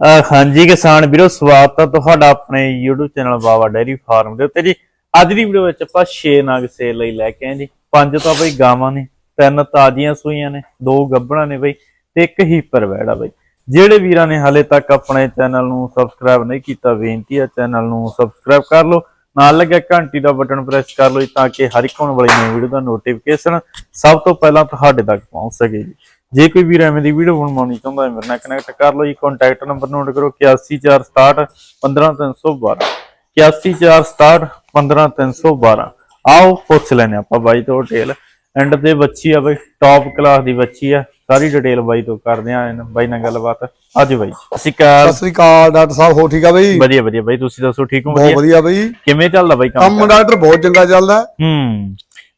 ਹਾਂਜੀ ਕਿਸਾਨ ਵੀਰੋ, ਸਵਾਗਤ ਹੈ ਤੁਹਾਡਾ ਆਪਣੇ YouTube channel Bawa dairy farm ਦੇ ਉੱਤੇ ਜੀ। ਅੱਜ ਦੀ ਵੀਡੀਓ ਵਿੱਚ ਆਪਾਂ 6 ਨਗ ਸੇਲ ਲਈ ਲੈ ਕੇ ਆਏ ਜੀ। ਪੰਜ ਤਾਂ ਬਈ ਗਾਵਾਂ ਨੇ, ਤਿੰਨ ਤਾਜ਼ੀਆਂ ਸੂਈਆਂ ਨੇ, ਦੋ ਗੱਭਣਾ ਨੇ ਬਈ ਤੇ ਇੱਕ ਹੀਪਰ ਵੈੜ ਬਈ। ਜਿਹੜੇ ਵੀਰਾਂ ਨੇ ਹਾਲੇ ਤੱਕ ਆਪਣੇ ਚੈਨਲ ਨੂੰ ਸਬਸਕ੍ਰਾਈਬ ਨਹੀਂ ਕੀਤਾ, ਬੇਨਤੀ ਹੈ ਚੈਨਲ ਨੂੰ ਸਬਸਕ੍ਰਾਈਬ ਕਰ ਲਓ। ਨਾਲ ਲੱਗਿਆ ਘੰਟੀ ਦਾ ਬਟਨ ਪ੍ਰੈਸ ਕਰ ਲਓ ਜੀ, ਤਾਂ ਕਿ ਹਰ ਇੱਕ ਆਉਣ ਵਾਲੀ ਨਵੀਂ ਵੀਡੀਓ ਦਾ ਨੋਟੀਫਿਕੇਸ਼ਨ ਸਭ ਤੋਂ ਪਹਿਲਾਂ ਤੁਹਾਡੇ ਤੱਕ ਪਹੁੰਚ ਸਕੇ ਜੀ। ਜੇ ਕੋਈ ਵੀਰ ਐਵੇਂ ਦੀ ਵੀਡੀਓ ਬਣਵਾਉਣੀ ਚਾਹੁੰਦਾ ਹੈ ਮੇਰੇ ਨਾਲ ਕਨੈਕਟ ਕਰ ਲਓ ਜੀ ਕੰਟੈਕਟ ਨੰਬਰ ਨੋਟ ਕਰੋ 814661 15312 814661 15312 ਆਓ ਪੁੱਛ ਲੈਨੇ ਆਪਾਂ ਬਾਈ ਤੋਂ ਡਿਟੇਲ ਐਂਡ ਤੇ ਬੱਚੀ ਆ ਬਈ ਟੌਪ ਕਲਾਸ ਦੀ ਬੱਚੀ ਆ ਸਾਰੀ ਡਿਟੇਲ ਬਾਈ ਤੋਂ ਕਰਦੇ ਆ ਬਾਈ ਨਾਲ ਗੱਲਬਾਤ। ਅੱਜ ਬਾਈ ਅਸੀਂ ਸਤਿ ਸ੍ਰੀ ਅਕਾਲ। ਡਾਕਟਰ ਸਾਹਿਬ ਹੋ ਠੀਕ ਆ ਬਈ? ਵਧੀਆ ਵਧੀਆ ਬਾਈ ਤੁਸੀਂ ਦੱਸੋ ਠੀਕ ਹੋ? ਬਹੁਤ ਵਧੀਆ ਬਈ। ਕਿਵੇਂ ਚੱਲਦਾ ਬਾਈ ਕੰਮ? ਕੰਮ ਡਾਕਟਰ ਬਹੁਤ ਚੰਗਾ ਚੱਲਦਾ। ਹੈ।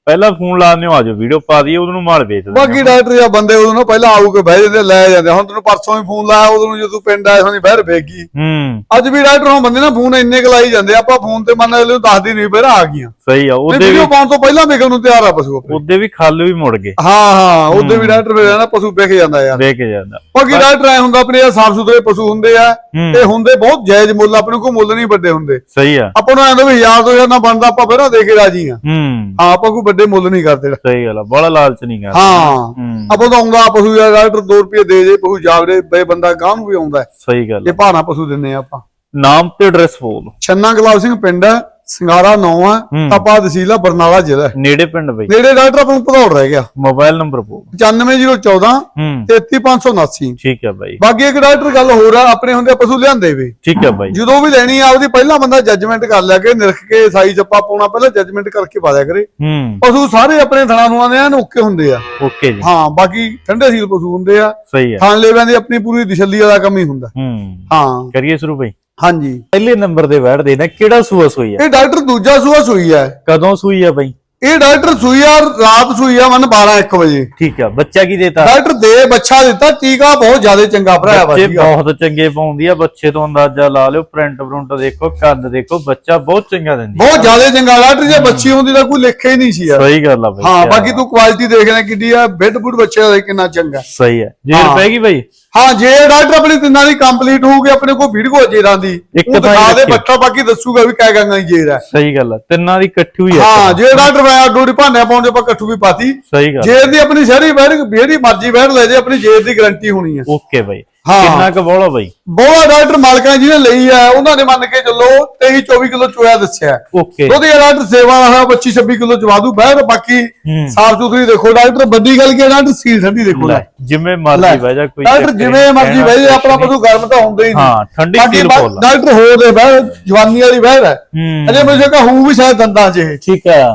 ਹੂੰ ਪਹਿਲਾਂ ਫੋਨ ਲਾਉਂਦੇ ਹੋ ਆਜੋ ਵੀਡੀਓ ਪਾ ਦਈਏ ਉਹਨੂੰ ਮਾਲ ਵੇਚ ਦਿੰਦੇ ਬਾਕੀ ਡਾਕਟਰ ਜਾਂ ਬੰਦੇ ਉਦੋਂ ਨਾ ਪਹਿਲਾਂ ਆਊ ਕੇ ਬਹਿ ਜਾਂਦੇ ਲੈ ਜਾਂਦੇ। ਹੁਣ ਤੈਨੂੰ ਪਰਸੋਂ ਵੀ ਫੋਨ ਲਾਇਆ ਉਦੋਂ ਨੂੰ ਜਦੋਂ ਪਿੰਡ ਆਏ ਹੋਣੀ ਬਹਿਰ ਵੇਗੀ ਹੂੰ। ਅੱਜ ਵੀ ਡਾਕਟਰ ਹੁਣ ਬੰਦੇ ਨਾ ਫੋਨ ਇੰਨੇ ਕੁ ਲਾਈ ਜਾਂਦੇ ਆਪਾਂ ਫੋਨ ਤੇ ਮੰਨ ਲੈ ਦੱਸਦੀ ਨਹੀਂ ਬਹਿਰ ਆ ਗਈਆਂ। ਸਹੀ ਆ ਉਹਦੇ ਵੀ ਪਾਉਣ ਤੋਂ ਪਹਿਲਾਂ ਵਿਕਣ ਨੂੰ ਤਿਆਰ ਆ ਪਸ਼ੂ ਆਪਣੇ। ਉਹਦੇ ਵੀ ਖੱਲ ਵੀ ਮੁੜ ਗਏ। ਹਾਂ ਹਾਂ ਉਹਦੇ ਵੀ ਡਾਕਟਰ ਵੇਲੇ ਨਾ ਪਸ਼ੂ ਵਿਕ ਜਾਂਦਾ ਯਾਰ। ਵੇਖ ਜਾਂਦਾ। ਬਾਕੀ ਡਾਕਟਰ ਐ ਹੁੰਦਾ ਆਪਣੇ ਸਾਫ਼ ਸੁਥਰੇ ਪਸ਼ੂ ਹੁੰਦੇ ਆ ਹੂੰ। ਤੇ ਹੁੰਦੇ ਬਹੁਤ ਜਾਇਜ਼ ਮੁੱਲ ਆਪਣੇ ਕੋਲ ਮੁੱਲ ਨਹੀਂ ਵੱਡੇ ਹੁੰਦੇ। ਸਹੀ ਆ। ਆਪਾਂ ਨੂੰ ਐਂ ਵੀ ਹਜ਼ਾਰ ਦੋ ਹਜ਼ਾਰ ਨਾ ਬਣਦਾ ਆਪਾਂ ਬਹਿਰਾ ਦੇ ਕੇ ਰਾਜੀ ਆ। ਹੂੰ। ਹਾਂ ਆਪਾਂ ਕੋਈ ਵੱਡੇ ਮੁੱਲ ਨਹੀਂ ਕਰਦੇ। ਸਹੀ ਗੱਲ ਆ ਬੜਾ ਲਾਲਚ ਨਹੀਂ ਕਰਦਾ। ਹਾਂ। ਆਪਾਂ ਤਾਂ ਆਉਂਦਾ ਪਸ਼ੂ ਯਾਰ ਡਾਕਟਰ 2 ਰੁਪਏ ਦੇ ਜੇ ਪਸ਼ੂ ਜਾਵੜੇ ਬੇ ਬੰਦਾ ਗਾਂ ਨੂੰ ਵੀ ਆਉਂਦਾ। ਸਹੀ ਗੱਲ ਇਹ। ਭਾਣਾ ਪਸ਼ੂ ਦਿੰਨੇ ਆ ਆਪਾਂ। ਨਾਮ ਤੇ ਐਡਰੈਸ ਬੋਲ ਛੰਨਾ ਗੁਲਾਬ ਸਿੰਘ ਪਿੰਡ ਹੈ ਸਿੰਗਾਰਾ 9 ਹੂੰ। ਹੈ। ਤਪਾ ਤਹਿਸੀਲ ਆ ਬਰਨਾਲਾ ਜ਼ਿਲ੍ਹਾ ਹੈ। ਨੇੜੇ ਪਿੰਡ ਬਈ। ਨੇੜੇ ਡਾਕਟਰ ਆਪਾਂ ਨੂੰ ਭਦੌੜ ਰਹਿ ਗਿਆ। ਮੋਬਾਈਲ ਨੰਬਰ ਬੋਲ 95014 ਹੂੰ। 33579 ਠੀਕ ਆ ਬਾਈ। ਬਾਕੀ ਇੱਕ ਡਾਕਟਰ ਗੱਲ ਹੋਰ ਆ ਆਪਣੇ ਹੁੰਦੇ ਪਸ਼ੂ ਲਿਆਂਦੇ ਵੀ। ਠੀਕ ਆ ਬਾਈ। ਜਦੋਂ ਵੀ ਲੈਣੀ ਆ ਉਹਦੀ ਪਹਿਲਾਂ ਬੰਦਾ ਜੱਜਮੈਂਟ ਕਰ ਲਿਆ ਕਿ ਨਿਰਖ ਕੇ ਸਾਈ ਜੱਪਾ ਪਾਉਣਾ ਪਹਿਲਾਂ ਜੱਜਮੈਂਟ ਕਰਕੇ ਪਾ ਦਿਆ ਕਰੇ। ਹੂੰ। ਪਸ਼ੂ ਸਾਰੇ ਆਪਣੇ ਥਣਾ ਨੂੰ ਆਉਂਦੇ ਆ ਓਕੇ ਹੁੰਦੇ ਆ। ਓਕੇ ਜੀ। ਹਾਂ ਬਾਕੀ ਠੰਡੇ ਸੀਲ ਪਸ਼ੂ ਹੁੰਦੇ ਆ। ਸਹੀ ਆ ਖਾਣ ਲੈਵਿਆਂ ਦੀ ਆਪਣੀ ਪੂਰੀ ਦਿਸ਼ਲੀ ਵਾਲਾ ਕੰਮ ਹੀ ਹੁੰਦਾ। ਹੂੰ। ਹਾਂ। ਕਰੀਏ ਸ਼ੁਰੂ ਬਾਈ। ਹਾਂਜੀ। ਪਹਿਲੇ ਨੰਬਰ ਤੇ ਬੈਠਦੇ ਨੇ ਕਿਹੜਾ ਸੂਆ ਸੂਈ ਆ? ਇਹ ਡਾਕਟਰ ਦੂਜਾ ਸੂਆ ਸੂਈ ਹੈ ਕਦੋਂ ਸੂਈ ਆ ਬਾਈ? ਇਹ ਡਾਕਟਰ ਸੂਈ ਆ ਰਾਤ ਸੂਈ ਆ ਮਨ 12 1 ਵਜੇ। ਠੀਕ ਆ ਬੱਚਾ ਕੀ ਦੇਤਾ? ਡਾਕਟਰ ਦੇ ਬੱਚਾ ਦਿੱਤਾ ਟੀਕਾ ਬਹੁਤ ਜ਼ਿਆਦਾ ਚੰਗਾ ਭਰਾਇਆ ਬੱਚੇ ਵਧੀਆ ਬਹੁਤ ਚੰਗੇ ਪਾਉਂਦੀ ਆ ਬੱਚੇ ਤੋਂ ਅੰਦਾਜ਼ਾ ਲਾ ਲਿਓ ਪ੍ਰਿੰਟ ਪ੍ਰਿੰਟ ਦੇਖੋ ਕੱਦ ਦੇਖੋ ਬੱਚਾ ਬਹੁਤ ਚੰਗਾ ਦਿੰਦੀ ਬਹੁਤ ਜ਼ਿਆਦਾ ਚੰਗਾ ਡਾਕਟਰ ਜੇ ਬੱਚੀ ਹੁੰਦੀ ਤਾਂ ਕੋਈ ਲਿਖਿਆ ਹੀ ਨਹੀਂ ਸੀ ਯਾਰ। ਸਹੀ ਗੱਲ ਆ ਬਾਈ ਹਾਂ ਬਾਕੀ ਤੂੰ ਕੁਆਲਿਟੀ ਦੇਖ ਲੈ ਕਿੱਡੀ ਆ ਬੈੱਡ ਬੁੱਡ ਬੱਚੇ ਦਾ ਕਿੰਨਾ ਚੰਗਾ। ਸਹੀ ਹੈ ਜੇਰ ਹਾਂ। ਪੈ ਗਈ ਬਾਈ? ਹਾਂ ਜੇ ਡਾਕਟਰ ਆਪਣੀ ਤਿੰਨਾਂ ਦੀ ਕੰਪਲੀਟ ਹੋਊਗੀ ਆਪਣੇ ਕੋਲ ਵੀਡੀਓ ਜੇਰਾਂ ਦੀ ਇੱਕ ਉਹ ਤਾਂ ਦਿਖਾ ਦੇ। ਬੱਠਾ ਬਾਕੀ ਦੱਸੂਗਾ ਵੀ ਕਹਿ ਗਾਂਗਾ ਜੇਰ ਹੈ। ਸਹੀ ਗੱਲ ਆ ਤਿੰਨਾਂ ਦੀ ਇਕੱਠੀ ਹੋਈ ਆ ਹਾਂ ਜੇ ਡਾਕਟਰ ਮੈਂ ਅੱਡੋੜੀ ਭਾਂਡੇ ਪਾਉਂਦੇ ਆਪਾਂ ਇਕੱਠੂ ਵੀ ਪਾਤੀ। ਸਹੀ ਗੱਲ। ਜੇਰ ਦੀ ਆਪਣੀ ਸਾਰੀ ਬੈਠ ਜਿਹੜੀ ਮਰਜ਼ੀ ਬੈਠ ਲੈ ਜੇ ਆਪਣੀ ਜੇਰ ਦੀ ਗਾਰੰਟੀ ਹੋਣੀ ਹੈ। Okay bye. ਕਿੰਨਾ ਕੁ ਬੋਲਾ ਬਾਈ? ਬਹੁਤ ਡਾਕਟਰ ਮਾਲਕਾਂ ਜਿਹਨੇ ਲਈ ਆ ਉਹਨਾਂ ਨੇ ਮੰਨ ਕੇ ਚੱਲੋ 23 24 ਕਿਲੋ ਚੋਇਆ ਦੱਸਿਆ। ਓਕੇ ਉਹਦੇ ਡਾਕਟਰ ਸੇਵਾ ਵਾਲਾ 25 26 ਕਿਲੋ ਚਵਾ ਦੂ ਬਾਹਰ ਬਾਕੀ। ਸਾਫ਼ ਸੁਥਰੀ ਦੇਖੋ ਡਾਕਟਰ ਵੱਡੀ ਗੱਲ ਕੀ ਡਾਕਟਰ ਸੀਲ ਠੰਡੀ ਦੇਖੋ ਜਿਵੇਂ ਮਰਜ਼ੀ ਬਹਿ ਜਾ ਕੋਈ ਡਾਕਟਰ ਜਿਵੇਂ ਮਰਜ਼ੀ ਬਹਿ ਜਾ ਆਪਣਾ ਪਸ਼ੂ ਗਰਮ ਤਾਂ ਹੁੰਦਾ ਹੀ ਨਹੀਂ। ਹਾਂ, ਠੰਡੀ ਫੁੱਲ ਆ। ਡਾਕਟਰ ਹੋ ਦੇ ਬਹਿ ਜਵਾਨੀ ਵਾਲੀ ਬਹਿਰ ਹੈ। ਅਜੇ ਮੈਨੂੰ ਕਹਾ ਹੂੰ ਵੀ ਸ਼ਾਇਦ ਦੰਦਾਂ 'ਚ। ਠੀਕ ਹਾਂ।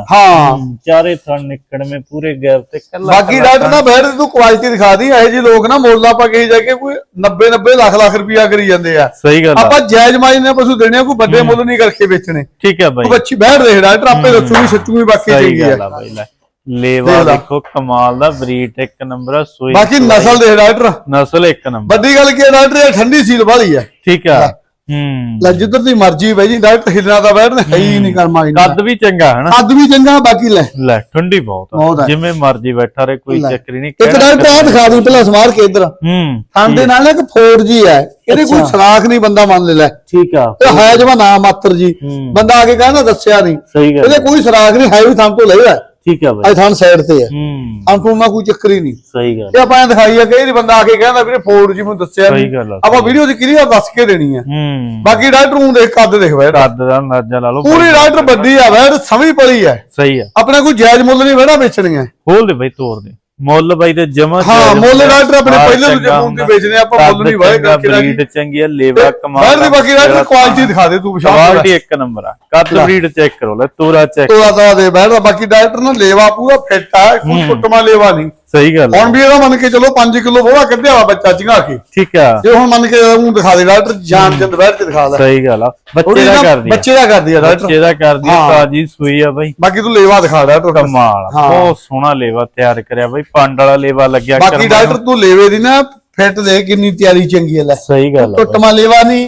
ਹੂੰ, ਚਾਰੇ ਥਣ ਨਿਕੜ ਮੇ ਪੂਰੇ ਗੈਪ ਤੇ ਕੱਲਾ ਬਾਕੀ ਡਾਕਟਰ ਨਾ ਬਹਿਰ ਦੀ ਤੂੰ ਕੁਆਲਿਟੀ ਦਿਖਾ ਦੀ ਇਹੋ ਜਿਹੇ ਲੋਕ ਨਾ ਮੁੱਲ ਆਪਾਂ ਕਹੀ ਜਾ ਕੇ ਕੋਈ 90 90 ਲੱਖ ਲੱਖ ਰੁਪਇਆ ਕਰੀ ਜਾਂਦੇ ਆ। ਸਹੀ ਗੱਲ ਆ। ਆਪਾਂ ਜਾਇਜ਼ ਮਾਈ ਨੇ ਪਸ਼ੂ ਦੇਣੇ ਆ ਕੋਈ ਵੱਡੇ ਮੁੱਲ ਨਹੀਂ ਕਰਕੇ ਵੇਚਣੇ। ਠੀਕ ਆ ਬਾਈ। ਬੱਚੀ ਬਹਿਰ ਦੇ ਡਾਕਟਰ ਆਪੇ ਦੱਸੂਗੀ ਸੱਚੂਗੀ ਬਾਕੀ ਸਹੀ ਚੰਗੀ ਹੈ ਗੱਲ ਆ ਲੇਵਾ ਦੇਖ ਕਮਾਲ ਦਾ ਬਰੀਡ ਇੱਕ ਨੰਬਰ ਆ ਸੋਈ ਬਾਕੀ ਨਸਲ ਦੇ ਡਾਕਟਰ ਨਸਲ ਇੱਕ ਨੰਬਰ। ਵੱਡੀ ਗੱਲ ਕੀ ਹੈ ਡਾਕਟਰ ਇਹ ਠੰਡੀ ਸੀਲ ਵਾਲੀ ਹੈ ਠੀਕ ਆ। ਹੂੰ। ਲੈ ਜਿੱਧਰ ਦੀ ਮਰਜ਼ੀ ਬਈ ਜੀ ਡਾਕਟਰ ਹਿਲਣਾ ਦਾ ਬੈਠ ਹੈ ਹੀ ਨਹੀਂ ਕਰਮਾ ਇਹਨਾਂ ਕੱਦ ਵੀ ਚੰਗਾ ਹੈ ਨਾ? ਕੱਦ ਵੀ ਚੰਗਾ ਬਾਕੀ ਲੈ। ਲੈ ਠੰਡੀ ਬਹੁਤ ਆ। ਜਿਵੇਂ ਮਰਜ਼ੀ ਬੈਠਾ ਰਹੇ ਕੋਈ ਲੈ। ਚੱਕਰ ਨਹੀਂ। ਇੱਕ ਡਾਕਟਰ ਆ ਦਿਖਾ ਦੂੰ ਪਹਿਲਾਂ ਸਮਾਰ ਕੇ ਇੱਧਰ। ਹੂੰ ਥਣ ਦੇ ਨਾਲ ਇੱਕ 4G ਹੈ। ਇਹਦੇ ਕੋਈ। ਸਰਾਖ ਨਹੀਂ ਬੰਦਾ ਮੰਨ ਲੈ। ਲੈ ਠੀਕ ਆ। ਇਹ ਹੈ ਜਮਾ ਨਾ ਮਾਤਰ ਜੀ। ਬੰਦਾ ਆ ਕੇ ਕਹਿੰਦਾ ਦੱਸਿਆ ਨਹੀਂ। ਇਹਦੇ ਕੋਈ ਸਰਾਖ ਨਹੀਂ ਹੈ ਵੀ ਥਣ ਤੋਂ ਲਿਆ ਠੀਕ ਆ ਬਾਈ। ਥਣ ਸਾਈਡ ਤੇ ਹੈ। ਹੂੰ ਨਾ ਕੋਈ ਚੱਕਰ ਹੀ ਨਹੀਂ। ਸਹੀ ਗੱਲ। ਇਹ ਆਪਾਂ ਐਂ ਦਿਖਾਈ ਆ ਕਈ ਬੰਦਾ ਆ ਕੇ ਕਹਿੰਦਾ ਵੀਰੇ 4G ਮੈਨੂੰ ਦੱਸਿਆ ਸਹੀ ਗੱਲ ਆ, ਆਪਾਂ ਵੀਡੀਓ 'ਚ ਕਲੀਅਰ ਦੱਸ ਕੇ ਦੇਣੀ ਆ। ਹੂੰ। ਬਾਕੀ ਡਾਕਟਰ ਨੂੰ ਦੇਖ ਕੱਦ ਦੇਖ ਬੈਠਾ ਕੱਦ ਦਾ ਅੰਦਾਜ਼ਾ ਲਾ ਲਓ। ਪੂਰੀ ਡਾਕਟਰ ਵੱਡੀ ਆ ਬੈਠ ਸਮਝ ਪੜੀ ਹੈ ਸਹੀ ਆ। ਆਪਣੇ ਕੋਈ ਜਾਇਜ਼ ਮੁੱਲ ਨਹੀਂ ਬੈਠਾ ਵੇਚਣੀਆਂ। ਖੋਲ ਦੇ ਬਾਈ ਤੋੜ ਦੇ। ਮੁੱਲ ਬਾਈ ਤੇ ਜਮਾ ਹਾਂ, ਮੁੱਲ ਡਾਕਟਰ ਆਪਣੇ ਪਹਿਲੇ ਦੂਜੇ ਫੋਨ ਤੇ ਵੇਚਦੇ ਆ, ਆਪਾਂ ਮੁੱਲ ਨਹੀਂ ਵਾਏ ਕਰਕੇ। ਬਰੀਡ ਚੰਗੀ ਆ ਲੇਵਾ ਕਮਾਲ ਬਾਹਰ ਦੀ ਬਾਕੀ ਡਾਕਟਰ ਕੁਆਲਿਟੀ ਦਿਖਾ ਦੇ ਤੂੰ ਵਿਸ਼ਾਲ ਕੁਆਲਿਟੀ ਇੱਕ ਨੰਬਰ ਆ। ਕੱਦ ਬਰੀਡ ਚੈੱਕ ਕਰੋ ਲੈ ਤੋਰਾ ਚੈੱਕ ਤੋਲਾ ਤੋਲਾ ਦੇ ਬੈਠਦਾ ਬਾਕੀ ਡਾਕਟਰ ਨਾ ਲੇਵਾ ਪੂਰਾ ਫਿੱਟ ਆ ਕੋਈ ਕੁੱਟਮਾ ਲੇਵਾ ਨਹੀਂ। ਸਹੀ ਗੱਲ। ਹੁਣ ਵੀ ਇਹਦਾ ਮੰਨ ਕੇ ਚਲੋ 5 ਕਿਲੋ ਬੋਲਾ ਕੱਢਿਆ ਵਾ ਬੱਚਾ ਚੰਗਾ ਕੇ। ਠੀਕ ਆ। ਜੇ ਹੁਣ ਮੰਨ ਕੇ ਉਹ ਦਿਖਾ ਦੇ ਡਾਕਟਰ ਜਾਨ ਚੰਦ ਬੈਠ ਕੇ ਦਿਖਾ ਲੈ ਸਹੀ ਗੱਲ ਆ। ਬੱਚੇ ਦਾ ਕਰਦੀ ਆ। ਬੱਚੇ ਦਾ ਕਰਦੀ ਆ ਡਾਕਟਰ। ਬੱਚੇ ਦਾ ਕਰਦੀ ਆ। ਤਾਜੀ ਸੂਈ ਆ ਬਾਈ। ਬਾਕੀ ਤੂੰ ਲੇਵਾ ਦਿਖਾ ਡਾਕਟਰ ਕਮਾਲ ਆ, ਹਾਂ। ਬਹੁਤ ਸੋਹਣਾ ਲੇਵਾ ਤਿਆਰ ਕਰਿਆ ਬਾਈ। ਪੰਡ ਵਾਲਾ ਲੇਵਾ ਲੱਗਿਆ ਬਾਕੀ ਡਾਕਟਰ। ਤੂੰ ਲੇਵੇ ਦੀ ਨਾ ਫਿੱਟ ਦੇ ਕਿੰਨੀ ਤਿਆਰੀ ਚੰਗੀ ਹੈ ਲੈ। ਸਹੀ ਗੱਲ ਆ। ਟੁੱਟਮਾ ਲੇਵਾ ਨਹੀਂ।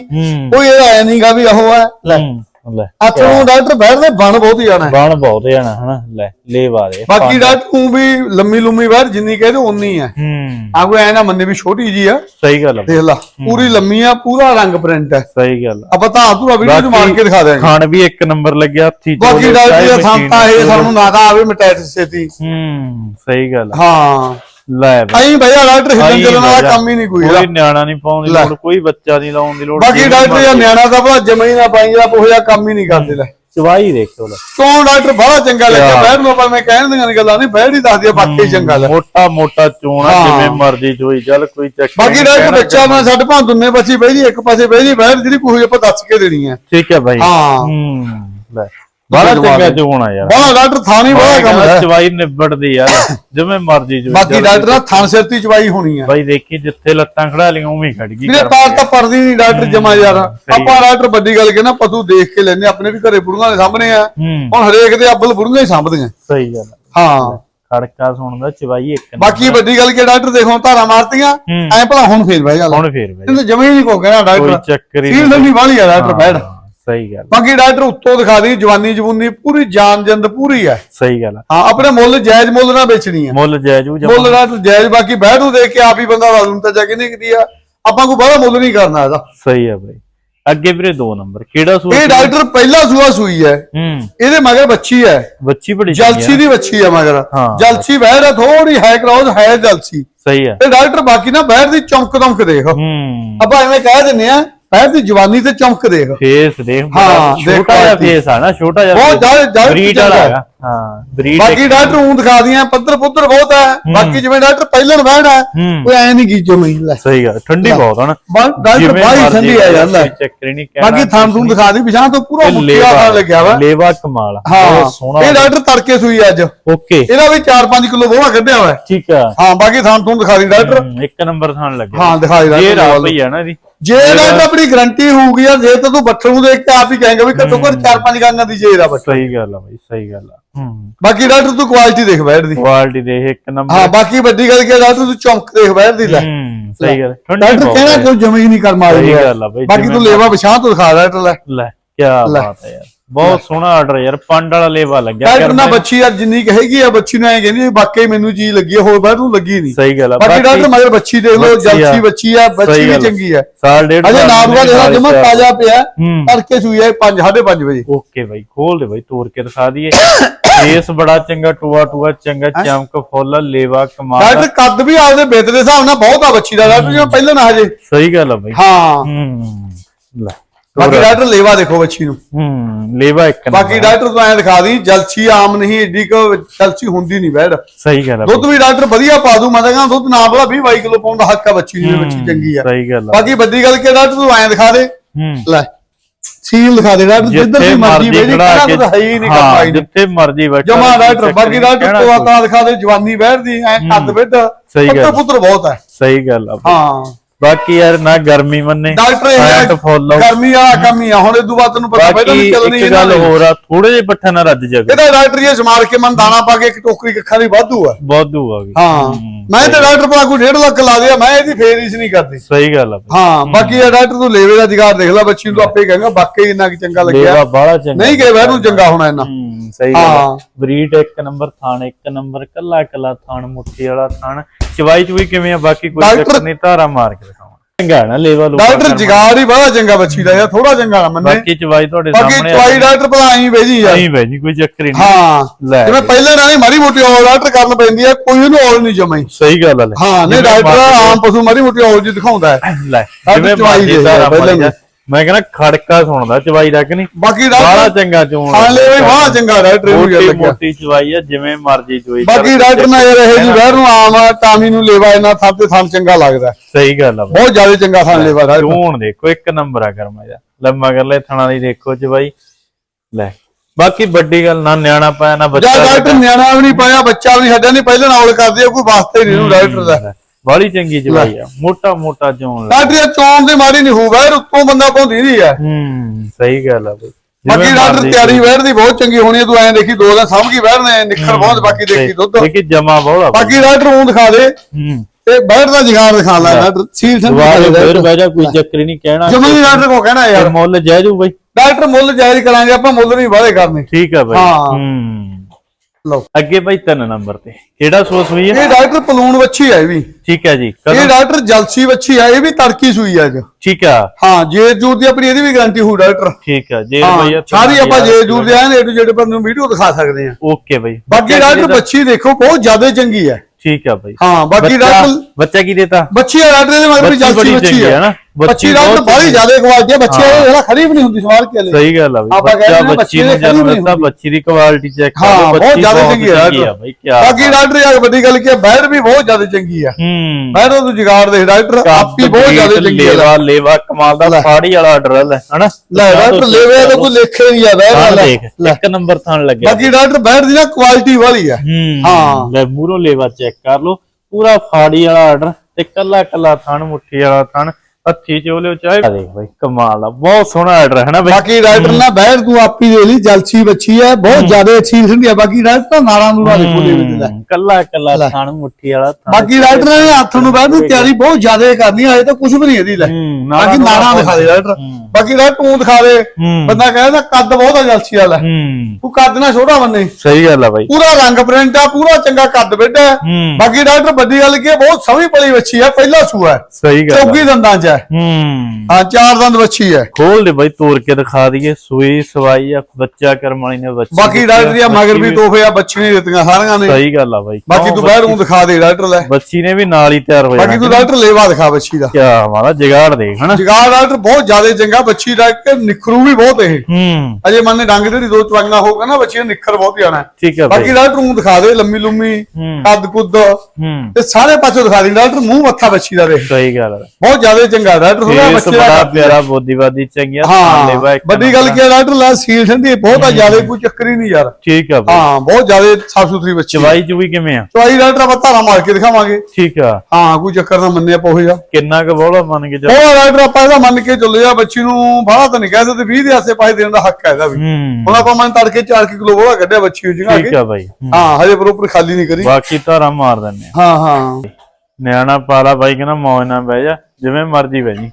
ਕੋਈ ਇਹ ਆਇਆ ਨਹੀਂਗਾ ਵੀ ਉਹ ਹੈ ਲੈ। ਲੈ। ਅੱਛ ਨੂੰ ਡਾਕਟਰ ਬੈਠਦੇ ਬਣ ਬਹੁਤ ਹੀ। ਬਣ ਬਹੁਤ ਜਾਣਾ ਹਨਾ? ਲੈ ਲੇਵਾ ਦੇ ਬਾਕੀ ਡਾਕਟਰ ਨੂੰ ਵੀ ਲੰਮੀ ਲੰਮੀ ਬਾਹਰ ਜਿੰਨੀ ਕਹਦੇ ਉਨੀ ਹੈ ਹੂੰ। ਆ ਕੋਈ ਐ ਨਾ ਮੰਨੇ ਵੀ ਛੋਟੀ ਜੀ ਆ। ਸਹੀ ਗੱਲ ਆ। ਦੇਖ ਲਾ ਪੂਰੀ ਲੰਮੀ ਆ ਪੂਰਾ ਰੰਗ ਪ੍ਰਿੰਟ ਹੈ ਸਹੀ ਗੱਲ ਆ। ਆਪਾਂ ਤਾਂ ਪੂਰਾ ਵੀਡੀਓ ਚ ਮਾਰ ਕੇ ਦਿਖਾ ਦਿਆਂਗੇ। ਖਾਣ ਵੀ ਇੱਕ ਨੰਬਰ ਲੱਗਿਆ ਹੱਥੀ ਚੋਲੇ, ਬਾਕੀ ਡਾਕਟਰ ਦਾ ਸੰਤਾ ਇਹ। ਸਾਨੂੰ ਨਾ ਤਾਂ ਆਵੇ ਮਟੈਟਸ ਛੇਤੀ। ਹੂੰ ਸਹੀ ਗੱਲ ਆ। ਹਾਂ। ਲੈ ਬਈ ਅਹੀਂ ਭਈਆ ਡਾਕਟਰ ਹਿੱਲਣ ਚੱਲਣ ਵਾਲਾ। ਕੰਮ ਹੀ ਨਹੀਂ ਕੋਈ ਇਹਦਾ ਕੋਈ ਨਿਆਣਾ ਨਹੀਂ ਪਾਉਣ ਦੀ। ਲੋੜ ਕੋਈ ਬੱਚਾ ਨਹੀਂ ਲਾਉਣ ਦੀ ਲੋੜ ਬਾਕੀ ਡਾਕਟਰ ਜਾਂ। ਨਿਆਣਾ ਦਾ ਭਲਾ ਜਮਈ ਨਾ ਪਾਈ ਜਾਂ ਉਹ ਜਿਹਾ ਕੰਮ ਹੀ ਨਹੀਂ ਕਰਦੇ ਲੈ ਚਵਾਈ ਦੇਖੋ ਲੈ ਕੌਣ ਡਾਕਟਰ ਬੜਾ ਚੰਗਾ ਲੱਗਿਆ। ਬੈਠ ਲੋ ਪਰ ਮੈਂ ਕਹਿਣ ਦੀਆਂ ਨੀ ਗੱਲਾਂ ਨਹੀਂ ਬੈਠ ਹੀ ਦੱਸਦੀ ਆ ਬਾਕੀ ਚੰਗਾ ਲੈ ਮੋਟਾ ਮੋਟਾ ਚੋਣਾ। ਜਿਵੇਂ ਮਰਜ਼ੀ ਚੋਈ ਚੱਲ ਕੋਈ ਚੱਕਰ ਬਾਕੀ ਡਾਕਟਰ ਬੱਚਾ ਮੈਂ ਸਾਡੇ ਭਾਂ ਦੁੰਨੇ ਬੱਚੀ ਬਹਿ ਜੀ ਇੱਕ ਪਾਸੇ ਬਹਿ ਜੀ ਬੈਠ ਜਿਹੜੀ ਕੋਈ ਆਪਾਂ ਦੱਸ ਕੇ ਦੇਣੀ ਹੈ ਠੀਕ ਹੈ ਭਾਈ ਹਾਂ। ਹੂੰ ਲੈ ਜਵਾਬ ਚੰਗਾ। ਚੋਣਾ ਯਾਰ। ਬੜਾ ਡਾਕਟਰ ਥਾਣੀ ਬੜਾ ਕੰਮ ਹੈ। ਚਵਾਈ ਨਿਬੜਦੀ ਯਾਰ ਜਿਵੇਂ ਮਰਜ਼ੀ ਚੋਈ ਬਾਕੀ ਡਾਕਟਰ ਨਾਲ ਥਣ ਸਿਰ ਦੀ ਚਵਾਈ ਹੋਣੀ ਹੈ ਭਾਈ ਦੇਖੀ ਜਿੱਥੇ ਲੱਤਾਂ ਖੜਾ ਲਈਆਂ ਉਵੇਂ ਹੀ ਖੜ ਗਈ ਵੀਰੇ ਪਾਰ ਤਾਂ ਪਰਦੀ ਨਹੀਂ ਡਾਕਟਰ ਜਮਾ ਯਾਰ। ਆਪਾਂ ਡਾਕਟਰ ਵੱਡੀ ਗੱਲ ਕਹਿੰਦਾ ਪਤੂ ਦੇਖ ਕੇ ਲੈਨੇ ਆਪਣੇ ਵੀ ਘਰੇ ਬੁੜੀਆਂ ਦੇ ਸਾਹਮਣੇ ਆ। ਹੁਣ ਹਰੇਕ ਦੇ ਅੱਬਲ ਬੁੜੀਆਂ ਹੀ ਸਾਂਭਦੀਆਂ। ਸਹੀ ਗੱਲ ਆ। ਹਾਂ। ਖੜਕਾ ਸੁਣਦਾ ਚਵਾਈ ਇੱਕ। ਬਾਕੀ ਵੱਡੀ ਗੱਲ ਕਿ ਡਾਕਟਰ ਦੇਖੋ ਧਾਰਾ ਮਾਰਤੀਆਂ। ਐ ਭਲਾ ਹੁਣ ਫੇਰ ਬਹਿ ਜਾ ਹੁਣ ਫੇਰ ਭਾਈ ਇਹਨੂੰ ਜਮੇ ਨਹੀਂ ਕੋ ਕਹਿਣਾ ਕੋਈ ਡਾਕਟਰ। ਚੱਕਰ ਹੀ ਸੀਲ ਨਹੀਂ। ਵਾਲੀ ਆ ਡਾਕਟਰ ਬੈਠ। ਸਹੀ ਗੱਲ ਬਾਕੀ ਡਾਕਟਰ ਉੱਤੋਂ ਦਿਖਾ ਦੀ ਜਵਾਨੀ ਜਵੂਨੀ ਪੂਰੀ ਜਾਨ ਜੰਦ ਪੂਰੀ ਹੈ। ਸਹੀ ਗੱਲ ਆ। ਹਾਂ ਆਪਣੇ ਮੁੱਲ ਜਾਇਜ਼ ਮੁੱਲ ਨਾਲ ਵੇਚਣੀ ਹੈ। ਮੁੱਲ ਜਾਇਜੂ ਮੁੱਲ ਡਾਕਟਰ ਜਾਇਜ਼ ਬਾਕੀ ਬਹਿ ਨੂੰ ਦੇਖ ਕੇ ਆਪ ਹੀ ਬੰਦਾ ਵਾਲੂਮ ਤਾਂ ਜਾ ਕੇ ਨਹੀਂ ਕਦੀ ਆ। ਆਪਾਂ ਕੋਈ ਬੜਾ ਮੁੱਲ ਨਹੀਂ ਕਰਨਾ ਇਹਦਾ। ਸਹੀ ਆ ਭਾਈ ਅੱਗੇ ਵੀਰੇ ਦੋ ਨੰਬਰ ਕਿਹੜਾ ਸੂਆ ਇਹ ਡਾਕਟਰ ਪਹਿਲਾ ਸੂਆ ਸੂਈ ਹੈ। ਹੂੰ। ਇਹਦੇ ਮਗਰ ਬੱਚੀ ਹੈ। ਬੱਚੀ ਬੜੀ ਜਲਸੀ। ਦੀ ਬੱਚੀ ਹੈ ਮਗਰ। ਹਾਂ। ਜਲਸੀ ਬਹਿਰ ਹੈ ਥੋੜੀ ਹਾਈ ਕਰਾਉਜ ਹੈ ਜਲਸੀ। ਸਹੀ ਆ। ਤੇ ਡਾਕਟਰ ਬਾਕੀ ਨਾ ਬਹਿਰ ਦੀ ਚਮਕ ਦਮਕ ਦੇਖ। ਹੂੰ। ਆਪਾਂ ਐਵੇਂ ਕਹਿ ਦਿੰਨੇ ਆ ਬਹਿਰ ਦੀ ਜਵਾਨੀ ਤੇ ਚਮਕ ਦੇਖ। ਫੇਸ ਦੇਖ ਹਾਂ, ਛੋਟਾ ਜਿਹਾ। ਫੇਸ ਆ ਨਾ ਛੋਟਾ ਜਿਹਾ ਬਹੁਤ ਜ਼ਿਆਦਾ- ਜ਼ਿਆਦਾ ਬਰੀਡ ਵਾਲਾ ਹੈ। ਹਾਂ ਬਰੀਡ ਬਾਕੀ ਡਾਕਟਰ ਊਂ ਦਿਖਾ ਦੀਆਂ ਪੱਧਰ ਪੁੱਧਰ ਬਹੁਤ ਹੈ। ਬਾਕੀ ਜਿਵੇਂ ਡਾਕਟਰ ਪਹਿਲਾਂ ਬਹਿਣਾ ਹੂੰ। ਕੋਈ ਐ ਨਹੀਂ ਗੀਜੋ ਨਹੀਂ ਲੈ। ਸਹੀ ਗੱਲ ਠੰਡੀ ਬਹੁਤ ਹਨ ਡਾਕਟਰ ਬਾਈ ਠੰਡੀ ਆ ਜਾਂਦਾ। ਬਾਕੀ ਥਾਂ ਥੂੰ ਦਿਖਾ ਦੀ ਪਿਛਾਂ ਤੋਂ ਪੂਰਾ ਇਹ ਮੁੱਠੀਆ ਨਾਲ ਲੱਗਿਆ ਵਾ। ਲੇਵਾ ਕਮਾਲ ਆ। ਹਾਂ। ਸੋਹਣਾ ਇਹ ਡਾਕਟਰ ਤੜਕੇ ਸੂਈ ਅੱਜ। ਓਕੇ। ਇਹਦਾ ਵੀ 4-5 ਕਿਲੋ ਬੋਹਾ ਕੱਢਿਆ ਹੋਇਆ। ਠੀਕ ਆ। ਹਾਂ ਬਾਕੀ ਥਾਂ ਥੂੰ ਦਿਖਾ ਦੀ ਡਾਕਟਰ। ਹੂੰ, ਇੱਕ ਨੰਬਰ ਥਾਣ ਲੱਗਿਆ ਹਾਂ ਦਿਖਾ ਦੀ ਇਹ ਰਾਹ ਡਾਕਟਰ ਪਈ ਆ ਨਾ ਇਹਦੀ। ਜੇ ਡਾਕਟਰ ਆਪਣੀ ਗਰੰਟੀ ਹੋਊਗੀ ਯਾਰ ਜੇ ਤਾਂ ਤੂੰ ਬੱਠਲ ਨੂੰ ਦੇਖ ਕੇ ਆਪ ਹੀ ਕਹੇਂਗਾ ਵੀ ਘੱਟੋ ਘੱਟ 4-5 ਗਾਂਗਾਂ ਦੀ ਜੇ ਦਾ ਬੱਠਲ। ਸਹੀ ਗੱਲ ਆ ਬਾਈ ਸਹੀ ਗੱਲ ਆ। ਹੂੰ। ਬਾਕੀ ਡਾਕਟਰ ਤੂੰ ਕੁਆਲਿਟੀ ਦੇਖ ਬੈਠ ਦੀ। ਕੁਆਲਿਟੀ ਦੇ ਇੱਕ ਨੰਬਰ ਹਾਂ ਬਾਕੀ ਵੱਡੀ ਗੱਲ ਕੀ ਡਾਕਟਰ ਤੂੰ ਚੌਂਕ ਦੇਖ ਬੈਠ ਦੀ ਲੈ। ਹੂੰ ਸਹੀ ਗੱਲ ਡਾਕਟਰ ਕਹਿਣਾ। ਕੋਈ ਜਮੀ ਨਹੀਂ ਕਰ ਮਾਰੀ ਸਹੀ। ਗੱਲ ਆ ਬਈ, ਬਾਕੀ ਤੂੰ ਲੇਵਾ ਵਿਛਾਂ ਤੋਂ ਦਿਖਾ ਡਾਕਟਰ ਲੈ। ਲੈ ਕੀ ਬਾਤ ਹੈ ਯਾਰ। ਬਹੁਤ ਸੋਹਣਾ ਆਰਡਰ ਯਾਰ ਪੰਡ ਵਾਲਾ ਲੇਵਾ ਲੱਗਿਆ ਕਰ ਨਾ ਬੱਚੀ ਯਾਰ ਜਿੰਨੀ ਕਹੇਗੀ ਆ ਬੱਚੀ ਨੂੰ ਐ ਕਹਿੰਦੀ ਵਾਕਈ ਮੈਨੂੰ ਚੀਜ਼ ਲੱਗੀ ਹੋਰ ਬਾਹਰ ਨੂੰ ਲੱਗੀ ਨਹੀਂ। ਸਹੀ ਗੱਲ ਆ ਬਾਕੀ ਡਾਕਟਰ ਮਗਰ ਬੱਚੀ ਦੇਖ ਲਓ ਆ। ਜਲਸੀ ਬੱਚੀ ਆ ਬੱਚੀ ਵੀ ਆ। ਚੰਗੀ ਹੈ ਸਾਲ ਡੇਢ ਅਜੇ ਨਾਰੂਆ ਦੀ ਦੇਖਾ ਜਮਾ ਆ। ਤਾਜ਼ਾ ਪਿਆ ਤੜਕੇ ਸੂਈ ਹੈ 5 5:30 ਵਜੇ। ਓਕੇ ਬਾਈ ਖੋਲ ਦੇ ਬਾਈ ਤੋੜ ਕੇ ਦਿਖਾ ਦਈਏ। ਫੇਸ ਬੜਾ ਚੰਗਾ ਟੂਆ ਟੂਆ ਚੰਗਾ ਚਮਕ ਫੁੱਲ ਲੇਵਾ ਕਮਾਲ ਡਾਕਟਰ। ਕੱਦ ਵੀ ਆਪਦੇ ਬੇਤ ਦੇ ਹਿਸਾਬ ਨਾਲ ਬਹੁਤ ਆ ਬੱਚੀ ਦਾ ਡਾਕਟਰ ਜਿਵੇਂ ਪਹਿਲਾਂ ਨਾ ਹਜੇ। ਸਹੀ ਗੱਲ ਆ ਬਾਈ। ਹਾਂ। ਹੂੰ। ਲੈ। ਬਾਕੀ ਡਾਕਟਰ ਲੇਵਾ ਦੇਖੋ ਬੱਚੀ ਨੂੰ। ਹੂੰ ਲੇਵਾ ਇੱਕ ਬਾਕੀ ਡਾਕਟਰ ਤੋਂ ਐਂ ਦਿਖਾ ਦੀ ਜਲਸੀ ਆਮ ਨਹੀਂ ਏਡੀ ਕੋ ਜਲਸੀ ਹੁੰਦੀ ਨਹੀਂ ਬੈੜ ਸਹੀ ਗੱਲ ਆ ਦੁੱਧ ਵੀ ਡਾਕਟਰ ਵਧੀਆ ਪਾ ਦੂ ਮੈਂ ਤਾਂ ਕਹਿੰਦਾ ਦੁੱਧ ਨਾ ਬੜਾ 20 22 ਕਿਲੋ ਪਾਉਣ ਦਾ ਹੱਕ ਆ ਬੱਚੀ ਜੇ ਬੱਚੀ ਚੰਗੀ ਆ। ਸਹੀ ਗੱਲ ਆ। ਬਾਕੀ ਵੱਡੀ ਗੱਲ ਕਿ ਡਾਕਟਰ ਤੂੰ ਐਂ ਦਿਖਾ ਦੇ। ਹੂੰ। ਲੈ ਸੀਲ ਦਿਖਾ ਦੇ ਡਾਕਟਰ ਜਿੱਧਰ ਦੀ ਮਰਜ਼ੀ ਵੇਜੀ ਕਿਹੜਾ ਕੇ ਕੁਝ ਹੈ ਹੀ ਨਹੀਂ ਕਰਦਾ ਜਿੱਥੇ ਮਰਜ਼ੀ ਬੈਠਾ ਜਮਾ ਡਾਕਟਰ ਬਾਕੀ ਡਾਕਟਰ ਤੋਂ ਕੋਈ। ਤਾਂ ਦਿਖਾ ਦੇ ਜਵਾਨੀ ਬੈਠਦੀ ਐ ਕੱਦ ਬੈਠ ਸਹੀ ਗੱਲ। ਪੁੱਤਰ ਪੁੱਤਰ ਬਹੁਤ ਹੈ ਸਹੀ ਗੱਲ ਆ। ਹਾਂ। ਬਾਕੀ ਯਾਰ ਨਾ ਗਰਮੀ ਮੰਨੇ ਡਾਕਟਰ ਇਹ ਫੁੱਲ ਗਰਮੀ ਆ ਕਮੀ ਆ ਹੁਣ ਤੋਂ ਬਾਅਦ ਤੈਨੂੰ ਪਤਾ ਪਹਿਲਾਂ ਬਾਕੀ ਨਹੀਂ ਚੱਲਣੀ ਇੱਕ ਗੱਲ ਹੋਰ ਆ ਥੋੜੇ ਜਿਹੇ ਪੱਠਾ ਨਾ ਰੱਜ ਜਾਵੇ। ਇਹਦਾ ਡਾਕਟਰ ਇਹ ਸਮਾਰ ਕੇ ਮਨ ਦਾਣਾ ਪਾ ਕੇ ਇੱਕ ਟੋਕਰੀ ਕੱਖਾਂ ਦੀ ਵਾਧੂ ਆ। ਵਾਧੂ ਆ ਗਈ। ਹਾਂ ਮੈਂ ਤੇ ਡਾਕਟਰ ਭਲਾ ਕੋਈ 1.5 ਲੱਖ ਲਾ ਦਿਆ ਮੈਂ ਇਹਦੀ ਫੇਰ ਹੀ ਨਹੀਂ ਕਰਦੀ। ਸਹੀ ਗੱਲ ਆ। ਬਾਈ। ਹਾਂ। ਬਾਕੀ ਇਹ ਡਾਕਟਰ ਤੂੰ ਲੇਵੇ ਦਾ ਜਗਾਰ ਦੇਖ ਲੈ ਬੱਚੀ ਨੂੰ ਆਪੇ ਕਹੇਗਾ ਵਾਕਈ ਇੰਨਾ ਕਿ ਚੰਗਾ ਲੇਵਾ ਲੱਗਿਆ ਬਾਹਲਾ ਚੰਗਾ ਨਹੀਂ ਕਿ ਵੈਰ ਚੰਗਾ ਹੋਣਾ ਇੰਨਾ। ਸਹੀ ਗੱਲ ਹਾਂ। ਬਰੀਡ ਇੱਕ ਨੰਬਰ ਥਾਣ ਇੱਕ ਨੰਬਰ ਕੱਲਾ ਕੱਲਾ ਥਾਣ ਮੁੱਠੀ ਵਾਲਾ ਥਾਣ। ਚਵਾਈ ਚੁਈ ਕਿਵੇਂ ਆ? ਬਾਕੀ ਕੋਈ ਚੱਕਰ ਨਹੀਂ ਧਾਰਾ ਮਾਰ ਕੇ ਦਿਖਾਵਾਂ। ਚੰਗਾ ਹੈ ਨਾ ਲੇਵਾ ਲੂਵਾ ਡਾਕਟਰ। ਜਗਾਰ ਹੀ ਬੜਾ ਚੰਗਾ ਬੱਚੀ ਦਾ ਯਾਰ ਥੋੜਾ ਚੰਗਾ ਨਾ ਮੰਨੇ। ਬਾਕੀ ਚਵਾਈ ਤੁਹਾਡੇ ਬਾਕੀ ਸਾਹਮਣੇ ਚਵਾਈ ਡਾਕਟਰ ਭਲਾ ਆਈ ਵੇਜੀ ਯਾਰ ਨਹੀਂ ਬਈ ਜੀ ਕੋਈ ਚੱਕਰ ਹੀ ਨਹੀਂ। ਹਾਂ। ਲੈ ਜਿਵੇਂ ਪਹਿਲਾਂ ਨਾਲੇ ਮਾੜੀ ਮੋਟੀ ਔਲ ਡਾਕਟਰ ਕਰਨ ਪੈਂਦੀ ਹੈ ਕੋਈ ਉਹਨੂੰ ਔਲ ਨਹੀਂ ਜਮਾਈ। ਸਹੀ ਗੱਲ ਆ ਲੈ। ਹਾਂ ਨਹੀਂ ਡਾਕਟਰ ਆਮ ਪਸ਼ੂ ਮਾੜੀ ਮੋਟੀ ਔਲ ਜੀ ਦਿਖਾਉਂਦਾ ਹੈ। ਲੈ ਜਿਵੇਂ ਚਵਾਈ ਦੇ ਪਹਿਲਾਂ ਮਾਰੀ। ਮੈਂ ਕਹਿੰਦਾ ਖੜਕਾ ਸੁਣਦਾ ਚਵਾਈ ਦਾ ਕਿ ਨਹੀਂ? ਬਾਕੀ ਬਾਹਲਾ ਡਾਕਟਰ ਚੰਗਾ ਚੋਣ ਹਾਂ ਲੈ ਵੀ ਬਾਹਲਾ ਚੰਗਾ ਇਹਨੂੰ ਗੱਲ ਮੋਟੀ ਲੱਗਿਆ। ਮੋਟੀ ਚਵਾਈ ਆ ਜਿਵੇਂ ਮਰਜ਼ੀ ਚੋਈ ਬਾਕੀ ਡਾਕਟਰ ਨਾ ਇਹ ਰਹੇ ਜੀ ਨੂੰ ਆਮ ਆ, ਟਾਮੀ ਨੂੰ ਲੇਵਾ ਇਹਨਾਂ ਥਾਂ ਤੇ ਥਾਂ ਚੰਗਾ ਲੱਗਦਾ। ਸਹੀ ਗੱਲ ਆ ਬਾਈ। ਬਹੁਤ ਜ਼ਿਆਦਾ ਚੰਗਾ ਥਾਂ ਲੇਵਾ ਡਾਕਟਰ ਚੋਣ ਦੇਖੋ ਇੱਕ ਨੰਬਰ ਆ ਕਰਮਾ ਜਾ ਲੰਮਾ ਕਰ ਲੈ ਥਣਾ ਦੀ ਦੇਖੋ ਚਵਾਈ। ਲੈ ਬਾਕੀ ਵੱਡੀ ਗੱਲ ਨਾ ਨਿਆਣਾ ਪਾਇਆ ਨਾ ਬੱਚਾ ਡਾਕਟਰ ਨਿਆਣਾ ਵੀ ਨਹੀਂ ਪਾਇਆ ਬੱਚਾ ਵੀ ਨਹੀਂ ਛੱਡਿਆ ਨਹੀਂ ਪਹਿਲਾਂ ਔਲ ਕਰਦੇ ਕੋਈ ਵਾਸਤਾ ਨਹੀਂ ਇਹਨੂੰ ਡਾਕਟਰ ਦਾ। ਬਾਲੀ ਚੰਗੀ ਚਵਾਈ ਆ ਮੋਟਾ ਮੋਟਾ ਡਾਕਟਰ ਇਹ ਚੌਂਕ ਦੀ ਮਾੜੀ ਨਹੀਂ ਹੋਊਗਾ ਯਾਰ ਉੱਤੋਂ ਬੰਦਾ ਭੌਂਦੀ ਨਹੀਂ ਹੈ ਹੂੰ ਸਹੀ ਗੱਲ ਆ ਬਈ। ਬਾਕੀ ਮਰਜ਼ੀ ਤਿਆਰੀ ਵੈਰ ਦੀ ਬਹੁਤ ਚੰਗੀ ਹੋਣੀ ਹੈ ਤੂੰ ਐਂ ਦੇਖੀ ਦੋ ਦਿਨ ਸਾਂਭ ਕੇ ਬੈਠਨੇ ਨਿੱਖਰ ਬਹੁਤ ਬਾਕੀ ਦੇਖੀ ਦੁੱਧ। ਦੇਖੀ ਜਮਾ ਬਹੁਤਾ ਬਾਕੀ ਡਾਕਟਰ ਨੂੰ ਦਿਖਾ ਦੇ। ਹੂੰ। ਤੇ ਬੈਠ ਦਾ ਜਿਗਾਰ ਦਿਖਾ ਲੈ ਡਾਕਟਰ ਸੀਲ ਸੰਗ ਦੁਬਾਰਾ ਫੇਰ ਬਹਿ ਜਾ ਕੋਈ ਚੱਕਰ ਨਹੀਂ ਕਹਿਣਾ ਜਮੀ ਡਾਕਟਰ ਕੋ ਕਹਿਣਾ ਯਾਰ। ਮੁੱਲ ਜੈ ਜੂ ਬਈ। ਡਾਕਟਰ ਮੁੱਲ ਜਾਇਜ਼ ਕਰਾਂਗੇ ਆਪਾਂ ਮੁੱਲ ਨਹੀਂ ਵਾਅਦੇ ਕਰਨੇ। ਠੀਕ ਆ ਬਾਈ। ਹਾਂ। ਹੂੰ ਲਓ। ਅੱਗੇ ਬਾਈ ਤਿੰਨ ਨੰਬਰ ਤੇ। ਕਿਹੜਾ ਸੂਆ ਸੂਈ ਹੈ ਇਹ ਡਾਕਟਰ ਪਲੂਣ ਵੱਛੀ ਹੈ ਇਹ ਵੀ। ਠੀਕ ਹੈ ਜੀ ਇਹ ਡਾਕਟਰ ਜਲਸੀ ਵੱਛੀ ਹੈ ਇਹ ਵੀ ਤੜਕੀ ਸੂਈ ਹੈ ਅੱਜ। ਠੀਕ ਆ। ਹਾਂ ਜੇ ਜੂਰ ਦੀ ਆਪਣੀ ਇਹਦੀ ਵੀ ਗਾਰੰਟੀ ਹੋਊ ਡਾਕਟਰ। ਠੀਕ ਆ ਜੇ ਹਾਂ ਬਈ ਸਾਰੀ ਆਪਾਂ ਜੇ ਜੂਰ ਦੇ ਆਏ ਟੂ ਜ਼ੈਡ ਪਰ ਨੂੰ ਵੀਡੀਓ ਦਿਖਾ ਸਕਦੇ ਆ ਓਕੇ ਬਾਈ ਬਾਕੀ ਡਾਕਟਰ ਬੱਚੀ ਦੇਖੋ ਬਹੁਤ ਜ਼ਿਆਦਾ ਚੰਗੀ ਹੈ। ਠੀਕ ਆ ਬਾਈ ਹਾਂ ਬਾਕੀ ਡਾਕਟਰ ਬੱਚਾ ਕੀ ਦੇਤਾ? ਬੱਚੀ ਹੈ ਡਾਕਟਰ ਦੇ ਮਗਰ ਵੀ ਜਲਸੀ ਹੈ ਹੈ ਨਾ। ਬੱਚੀ ਬੱਚੀ ਡਾਕਟਰ ਬਹੁਤ ਬੜੀ ਜ਼ਿਆਦਾ ਕੁਆਲਿਟੀ ਹੈ ਬੱਚੀ ਹਾਂ। ਇਹ ਜਿਹੜਾ ਖੜੀ ਵੀ ਨਹੀਂ ਹੁੰਦੀ ਸਵਾਰ ਕੇ ਲਈ। ਸਹੀ ਗੱਲ ਆ ਬਈ ਆਪਾਂ ਬੱਚਾ ਬੱਚੀ ਬੱਚੀ ਨੂੰ ਦੇ ਜਨਮ ਦਿੱਤਾ ਬੱਚੀ ਦੀ ਕੁਆਲਿਟੀ ਚੈੱਕ ਹਾਂ ਬਹੁਤ ਜ਼ਿਆਦਾ ਚੰਗੀ ਹੈ ਆ ਬਾਈ ਕੀ ਬਾਕੀ ਡਾਕਟਰ ਇਹ ਵੱਡੀ ਗੱਲ ਕੀ ਹੈ ਬੈਡ ਵੀ ਬਹੁਤ ਜ਼ਿਆਦਾ ਚੰਗੀ ਹੈ। ਹੂੰ ਬੈਡ ਨੂੰ ਜੁਗਾੜ ਦੇ ਡਾਕਟਰ ਆਪੀ ਬਹੁਤ ਜ਼ਿਆਦਾ ਚੰਗੀ ਹੈ ਲੇਵਾ ਲੇਵਾ ਕਮਾਲ ਦਾ ਫਾੜੀ ਵਾਲਾ ਆਰਡਰ ਲੈ ਹਨਾ? ਲੈ ਡਾਕਟਰ ਲੈਵੇ ਤਾਂ ਕੋਈ ਲੇਖੇ ਨਹੀਂ ਆ ਬੈਡ ਹਾਂ ਇੱਕ ਨੰਬਰ ਥਾਂ ਲੱਗਿਆ। ਬਾਕੀ ਡਾਕਟਰ ਬੈਡ ਦੀ ਨਾ ਕੁਆਲਿਟੀ ਵਾਲੀ ਹੈ ਹੂੰ। ਹਾਂ। ਲੈ ਮੂਰੋਂ ਲੇਵਾ ਚੈੱਕ ਕਰ ਲਓ। ਪੂਰਾ ਫਾੜੀ ਵਾਲਾ ਆਰਡਰ ਤੇ ਕੱਲਾ ਕੱਲਾ ਥਣ ਮੁੱਠੀ ਵਾਲਾ ਥਣ। ਹੱਥੀ ਚੋਲਿਓ ਚਾਹੇ ਆ ਦੇਖ ਬਾਈ ਕਮਾਲ ਦਾ ਬਹੁਤ ਸੋਹਣਾ ਆਰਡਰ ਹੈ ਨਾ ਬਾਈ। ਬਾਕੀ ਡਾਕਟਰ ਨਾ ਬੈਡ ਤੂੰ ਆਪੀ ਦੇ ਲਈ ਜਲਸੀ ਬੱਚੀ ਹੈ ਬਹੁਤ ਜ਼ਿਆਦਾ ਅੱਛੀ ਠੰਡੀ ਹੈ ਬਾਕੀ ਡਾਕਟਰ ਨਾਲਾਂ ਨੂਰਾਂ ਦੇਖੋ ਦੇ ਵਿੱਚ ਕੱਲਾ ਕੱਲਾ ਥਣ ਮੁੱਠੀ ਵਾਲਾ ਥਣ। ਬਾਕੀ ਡਾਕਟਰ ਨੇ ਹੱਥ ਨੂੰ ਬੈਡ ਨੂੰ ਤਿਆਰੀ ਬਹੁਤ ਜ਼ਿਆਦਾ ਕਰਨੀ ਹੈ ਹਜੇ ਤਾਂ ਕੁਝ ਵੀ ਨਹੀਂ ਇਹਦੀ ਲੈ। ਬਾਕੀ ਨਾੜਾਂ ਦਿਖਾ ਦੇ ਡਾਕਟਰ ਬਾਕੀ ਡਾਕਟਰ ਤੂੰ ਦਿਖਾ ਦੇ। ਬੰਦਾ ਕਹਿੰਦਾ ਕੱਦ ਬਹੁਤ ਆ ਜਲਸੀ ਵਾਲਾ। ਤੂੰ ਕੱਦ ਨਾ ਛੋਟਾ ਬੰਨੇ। ਸਹੀ ਗੱਲ ਆ ਬਾਈ। ਪੂਰਾ ਰੰਗ ਪ੍ਰਿੰਟ ਆ ਪੂਰਾ ਚੰਗਾ ਕੱਦ ਬੈਠਾ ਬਾਕੀ ਡਾਕਟਰ ਵੱਡੀ ਗੱਲ ਕੀ ਹੈ ਬਹੁਤ ਸੋਹਣੀ ਪਲੀ ਵੱਛੀ ਹੈ ਪਹਿਲਾ ਸੂਆ। ਸਹੀ ਗੱਲ ਆ। ਚੌਗੀ ਦੰਦਾਂ 'ਚ ਹੈ। ਹੂੰ। ਹਾਂ ਚਾਰ ਦੰਦ ਵੱਛੀ ਹੈ। ਖੋਲ ਦੇ ਬਾਈ ਤੋੜ ਕੇ ਦਿਖਾ ਦਈਏ। ਸੂਈ ਸਵਾਈ ਆ ਬੱਚਾ ਕਰਮ ਵਾਲੀ ਨੇ ਬੱਚੀ ਬਾਕੀ ਡਾਕਟਰ ਦੀਆਂ ਮਗਰ ਵੀ ਬੱਚੀ ਤੋਹਫੇ ਆ ਬੱਚੀਆਂ ਹੀ ਦਿੱਤੀਆਂ ਸਾਰੀਆਂ ਨੇ। ਸਹੀ ਗੱਲ ਆ ਬਾਈ। ਬਾਕੀ ਤੂੰ ਬਾਹਰ ਨੂੰ ਦਿਖਾ ਦੇ ਡਾਕਟਰ ਲੈ। ਬੱਚੀ ਨੇ ਵੀ ਨਾਲ ਹੀ ਤਿਆਰ ਹੋ ਬਾਕੀ ਤੂੰ ਡਾਕਟਰ ਲੇਵਾ ਦਿਖਾ ਬੱਚੀ ਦਾ। ਕਿਆ ਮਾਰਾ ਜਗਾੜ ਦੇਖ ਹਨਾ। ਜਗਾਰ ਡਾਕਟਰ ਬਹੁਤ ਜ਼ਿਆਦਾ ਚੰਗਾ ਬੱਚੀ ਡਾਕਟਰ ਨਿਖਰੂ ਵੀ ਬਹੁਤ ਇਹ। ਹੂੰ। ਅਜੇ ਮੰਨੇ ਡੰਗ ਜਿਹੜੀ ਦੋ ਚਵਾਈਆਂ ਹੋਊਗਾ ਨਾ ਬੱਚੀ ਦਾ ਨਿਖਰ ਬਹੁਤ ਜਾਣਾ ਹੈ। ਠੀਕ ਹੈ ਬਾਕੀ ਡਾਕਟਰ ਨੂੰ ਦਿਖਾ ਦੇ ਲੰਮੀ ਲੁੰਮੀ ਕੱਦ ਕੁੱਦ। ਹੂੰ। ਤੇ ਸਾਰੇ ਪਾਸੇ ਦਿਖਾ ਦੇ ਡਾਕਟਰ ਮੂੰਹ ਮੱਥਾ ਬੱਚੀ ਦਾ ਦੇਖ। ਸਹੀ ਗੱਲ ਬਹੁਤ ਜ਼ਿਆਦਾ ਚੰਗਾ ਡਾਕਟਰ ਇਹ ਬੱਚੇ ਬੜਾ ਦਾ। ਪਿਆਰਾ ਬੋਦੀਵਾਦੀ ਚੰਗੀਆਂ ਹਾਂ ਵੱਡੀ ਗੱਲ ਕੀ ਹੈ ਡਾਕਟਰ ਲਾ ਸੀਲ ਠੰਡੀ ਬਹੁਤ ਆ ਜ਼ਿਆਦਾ ਕੋਈ ਚੱਕਰ ਹੀ ਨਹੀਂ ਯਾਰ। ਠੀਕ ਆ ਹਾਂ ਬਹੁਤ ਜ਼ਿਆਦਾ ਸਾਫ਼ ਸੁਥਰੀ ਬੱਚੀ ਚਵਾਈ ਚੁਵੀ ਕਿਵੇਂ ਆ? ਚਵਾਈ ਡਾਕਟਰ ਆਪਾਂ ਧਾਰਾ ਮਾਰ ਕੇ ਦਿਖਾਵਾਂਗੇ। ਠੀਕ ਆ। ਹਾਂ ਕੋਈ ਚੱਕਰ ਨਾ ਮੰਨਿਆ ਪੋਹੇ ਜਾ ਕਿੰਨਾ ਕੁ ਬੋਲਾ ਮੰਨ ਕੇ ਚੱਲ ਉਹ ਡਾਕਟਰ ਆਪਾਂ ਇਹਦਾ ਮੰਨ ਕੇ ਚੱਲੇ ਆ ਬੱਚੀ ਨੂੰ ਬਾਹਲਾ ਤਾਂ ਨਹੀਂ ਕਹਿ ਸਕਦੇ 20 ਦੇ ਆਸੇ ਪਾਸੇ ਦੇਣ ਦਾ ਹੱਕ ਹੈ ਇਹਦਾ ਵੀ। ਹੁਣ ਆਪਾਂ ਮਨ ਤੜਕੇ 4 ਕਿਲੋ ਬੋਲਾ ਕੱਢਿਆ ਬੱਚੀ ਜਗਾ ਠੀਕ ਕੇ। ਆ ਬਾਈ। ਹੂੰ। ਹਜੇ ਪ੍ਰੋਪਰ ਖਾਲੀ ਨਹੀਂ ਕਰੀ। ਬਾਕੀ ਧਾਰਾ ਮਾਰ ਦਿੰਨੇ ਹਾਂ ਹਾਂ। ਨਿਆਣਾ ਪਾਲਾ ਬਾਈ ਕਹਿੰਦਾ ਮੌਜ ਨਾਲ ਬਹਿ ਜਾ ਜਿਵੇਂ ਮਰਜ਼ੀ ਬਹਿ ਜੀ।